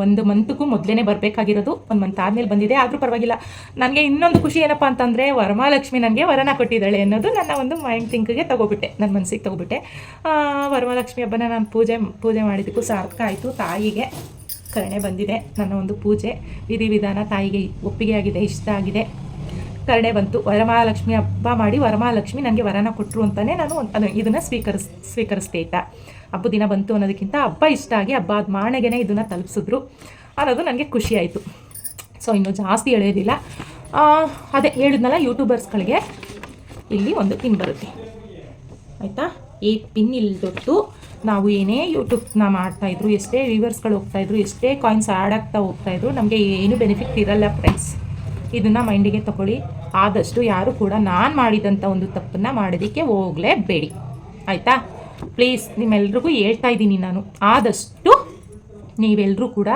ಒಂದು ಮಂತ್ಗೂ ಮೊದಲೇ ಬರಬೇಕಾಗಿರೋದು. ಒಂದು ಮಂತ್ ಆದಮೇಲೆ ಬಂದಿದೆ. ಆದರೂ ಪರವಾಗಿಲ್ಲ. ನನಗೆ ಇನ್ನೊಂದು ಖುಷಿ ಏನಪ್ಪ ಅಂತಂದರೆ, ವರಮಹಾಲಕ್ಷ್ಮಿ ನನಗೆ ವರನ ಕೊಟ್ಟಿದ್ದಾಳೆ ಅನ್ನೋದು ನನ್ನ ಒಂದು ಮೈಂಡ್ ಥಿಂಕಿಗೆ ತಗೋಬಿಟ್ಟೆ. ನನ್ನ ಮನಸ್ಸಿಗೆ ತಗೋಬಿಟ್ಟೆ. ವರಮಹಾಲಕ್ಷ್ಮಿ ಹಬ್ಬನ ನಾನು ಪೂಜೆ ಪೂಜೆ ಮಾಡಿದ್ದಕ್ಕೂ ಸಾರ್ಥಕ ಆಯಿತು. ತಾಯಿಗೆ ಕರುಣೆ ಬಂದಿದೆ. ನನ್ನ ಒಂದು ಪೂಜೆ. ವಿಧಿ ವಿಧಾನ ತಾಯಿಗೆ ಒಪ್ಪಿಗೆ ಆಗಿದೆ, ಇಷ್ಟ ಆಗಿದೆ. ಕರುಣೆ ಬಂತು. ವರಮಹಾಲಕ್ಷ್ಮಿ ಹಬ್ಬ ಮಾಡಿ ವರಮಹಾಲಕ್ಷ್ಮಿ ನನಗೆ ವರನ ಕೊಟ್ಟರು ಅಂತಲೇ ನಾನು ಇದನ್ನು ಸ್ವೀಕರಿಸ್ ಸ್ವೀಕರಿಸ್ತೆ ಹಬ್ಬ ದಿನ ಬಂತು ಅನ್ನೋದಕ್ಕಿಂತ ಹಬ್ಬ ಇಷ್ಟ ಆಗಿ ಹಬ್ಬ ಆದ ಮಾಣೆಗೆನೇ ಇದನ್ನು ತಲುಪಿಸಿದ್ರು. ಅನ್ನೋದು ನನಗೆ ಖುಷಿ ಆಯಿತು. ಸೊ ಇನ್ನು ಜಾಸ್ತಿ ಎಳೆಯೋದಿಲ್ಲ. ಅದೇ ಹೇಳಿದ್ನಲ್ಲ ಯೂಟ್ಯೂಬರ್ಸ್ಗಳಿಗೆ ಇಲ್ಲಿ ಒಂದು ಪಿನ್ ಬರುತ್ತೆ. ಆಯಿತಾ? ಈ ಪಿನ್ ಇಲ್ದೊತ್ತು ನಾವು ಏನೇ ಯೂಟ್ಯೂಬ್ನ ಮಾಡ್ತಾಯಿದ್ರು ಎಷ್ಟೇ ವ್ಯೂವರ್ಸ್ಗಳು ಹೋಗ್ತಾಯಿದ್ರು ಎಷ್ಟೇ ಕಾಯಿನ್ಸ್ ಆ್ಯಡ್ ಆಗ್ತಾ ಹೋಗ್ತಾಯಿದ್ರು ನಮಗೆ ಏನು ಬೆನಿಫಿಟ್ ಇರಲ್ಲ ಫ್ರೆಂಡ್ಸ್ ಇದನ್ನು ಮೈಂಡಿಗೆ ತಗೊಳ್ಳಿ. ಆದಷ್ಟು ಯಾರು ಕೂಡ ನಾನು ಮಾಡಿದಂಥ ಒಂದು ತಪ್ಪನ್ನು ಮಾಡೋದಕ್ಕೆ ಹೋಗಲೇಬೇಡಿ. ಆಯಿತಾ? ಪ್ಲೀಸ್ ನಿಮ್ಮೆಲ್ರಿಗೂ ಹೇಳ್ತಾ ಇದ್ದೀನಿ ನಾನು. ಆದಷ್ಟು ನೀವೆಲ್ಲರೂ ಕೂಡ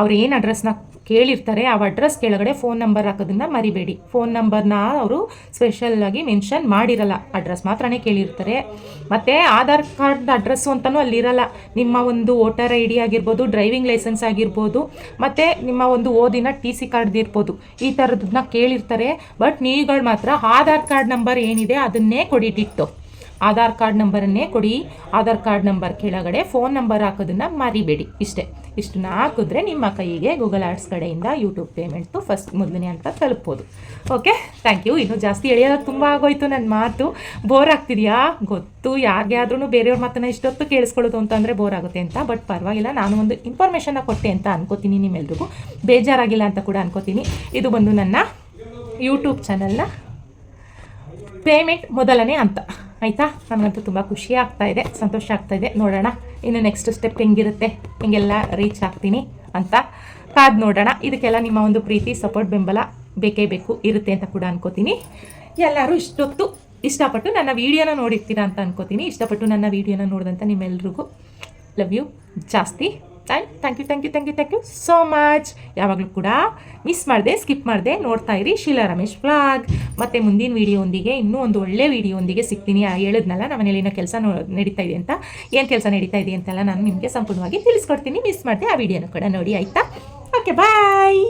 ಅವ್ರು ಏನು ಅಡ್ರೆಸ್ನ ಕೇಳಿರ್ತಾರೆ, ಆ ಅಡ್ರೆಸ್ ಕೆಳಗಡೆ ಫೋನ್ ನಂಬರ್ ಹಾಕೋದನ್ನ ಮರಿಬೇಡಿ. ಫೋನ್ ನಂಬರ್ನ ಅವರು ಸ್ಪೆಷಲ್ಲಾಗಿ ಮೆನ್ಷನ್ ಮಾಡಿರಲ್ಲ. ಅಡ್ರೆಸ್ ಮಾತ್ರನೇ ಕೇಳಿರ್ತಾರೆ. ಮತ್ತು ಆಧಾರ್ ಕಾರ್ಡ್ ಅಡ್ರೆಸ್ಸು ಅಂತಲೂ ಅಲ್ಲಿರಲ್ಲ. ನಿಮ್ಮ ಒಂದು ವೋಟರ್ ಐ ಡಿ ಆಗಿರ್ಬೋದು ಡ್ರೈವಿಂಗ್ ಲೈಸೆನ್ಸ್ ಆಗಿರ್ಬೋದು, ಮತ್ತು ನಿಮ್ಮ ಒಂದು ಓದಿನ ಟಿ ಸಿ ಕಾರ್ಡ್ ಇರ್ಬೋದು. ಈ ಥರದನ್ನ ಕೇಳಿರ್ತಾರೆ. ಬಟ್ ನೀವುಗಳು ಮಾತ್ರ ಆಧಾರ್ ಕಾರ್ಡ್ ನಂಬರ್ ಏನಿದೆ ಅದನ್ನೇ ಕೊಡಿಟ್ಟಿತ್ತು ಡಿಟ್ಟು ಆಧಾರ್ ಕಾರ್ಡ್ ನಂಬರನ್ನೇ ಕೊಡಿ. ಆಧಾರ್ ಕಾರ್ಡ್ ನಂಬರ್ ಕೆಳಗಡೆ ಫೋನ್ ನಂಬರ್ ಹಾಕೋದನ್ನು ಮರಿಬೇಡಿ. ಇಷ್ಟೇ. ಇಷ್ಟನ್ನ ಹಾಕಿದ್ರೆ ನಿಮ್ಮ ಕೈಗೆ ಗೂಗಲ್ ಆ್ಯಡ್ಸ್ ಕಡೆಯಿಂದ ಯೂಟ್ಯೂಬ್ ಪೇಮೆಂಟು ಫಸ್ಟ್ ಮೊದಲನೇ ಅಂತ ತಲುಪ್ಬೋದು. ಓಕೆ ಥ್ಯಾಂಕ್ ಯು ಇನ್ನೂ ಜಾಸ್ತಿ ಎಳೆಯೋದು ತುಂಬ ಆಗೋಯ್ತು ನನ್ನ ಮಾತು. ಬೋರ್ ಆಗ್ತಿದೆಯಾ? ಗೊತ್ತು. ಯಾರಿಗೆ ಆದ್ರೂ ಬೇರೆಯವ್ರ ಮಾತನ್ನ ಇಷ್ಟೊತ್ತು ಕೇಳಿಸ್ಕೊಳ್ಳೋದು ಅಂತಂದರೆ ಬೋರ್ ಆಗುತ್ತೆ ಅಂತ. ಬಟ್ ಪರವಾಗಿಲ್ಲ, ನಾನು ಒಂದು ಇನ್ಫಾರ್ಮೇಷನ್ನ ಕೊಟ್ಟೆ ಅಂತ ಅನ್ಕೋತೀನಿ ನಿಮ್ಮೆಲ್ರಿಗೂ. ಬೇಜಾರಾಗಿಲ್ಲ ಅಂತ ಕೂಡ ಅನ್ಕೋತೀನಿ. ಇದು ಬಂದು ನನ್ನ ಯೂಟ್ಯೂಬ್ ಚಾನಲ್ನ ಪೇಮೆಂಟ್ ಮೊದಲನೇ ಅಂತ ಆಯಿತಾ? ನನಗಂತೂ ತುಂಬ ಖುಷಿ ಆಗ್ತಾ ಇದೆ, ಸಂತೋಷ ಆಗ್ತಾ ಇದೆ. ನೋಡೋಣ, ಇನ್ನು ನೆಕ್ಸ್ಟ್ ಸ್ಟೆಪ್ ಹೆಂಗಿರುತ್ತೆ, ಹೆಂಗೆಲ್ಲ ರೀಚ್ ಆಗ್ತೀನಿ ಅಂತ. ಕಾದು ನೋಡೋಣ. ಇದಕ್ಕೆಲ್ಲ ನಿಮ್ಮ ಒಂದು ಪ್ರೀತಿ ಸಪೋರ್ಟ್ ಬೆಂಬಲ ಬೇಕೇ ಬೇಕು, ಇರುತ್ತೆ ಅಂತ ಕೂಡ ಅನ್ಕೋತೀನಿ. ಎಲ್ಲರೂ ಇಷ್ಟೊತ್ತು ಇಷ್ಟಪಟ್ಟು ನನ್ನ ವೀಡಿಯೋನ ನೋಡಿರ್ತೀರಾ ಅಂತ ಅನ್ಕೋತೀನಿ. ಇಷ್ಟಪಟ್ಟು ನನ್ನ ವೀಡಿಯೋನ ನೋಡಿದಂಥ ನಿಮ್ಮೆಲ್ಲರಿಗೂ ಲವ್ ಯು ಜಾಸ್ತಿ. And thank you thank you thank you thank you so much ಯಾವಾಗಲೂ ಕೂಡ ಮಿಸ್ ಮಾಡಿದೆ ಸ್ಕಿಪ್ ಮಾಡಿದೆ ನೋಡ್ತಾ ಇರಿ ಶೀಲಾ ರಮೇಶ್ ವ್ಲಾಗ್ ಮತ್ತು ಮುಂದಿನ ವೀಡಿಯೋಂದಿಗೆ ಇನ್ನೂ ಒಂದು ಒಳ್ಳೆ ವೀಡಿಯೋಂದಿಗೆ ಸಿಗ್ತೀನಿ. ಹೇಳಿದ್ನಲ್ಲ, ನಮ್ಮ ಮನೇಲಿನ ಕೆಲಸ ನೋ ನಡೀತಾ ಇದೆ ಅಂತ. ಏನು ಕೆಲಸ ನಡೀತಾ ಇದೆ ಅಂತೆಲ್ಲ ನಾನು ನಿಮಗೆ ಸಂಪೂರ್ಣವಾಗಿ ತಿಳಿಸ್ಕೊಡ್ತೀನಿ. ಮಿಸ್ ಮಾಡಿದೆ ಆ ವಿಡಿಯೋನ ಕೂಡ ನೋಡಿ, ಆಯಿತಾ? Okay bye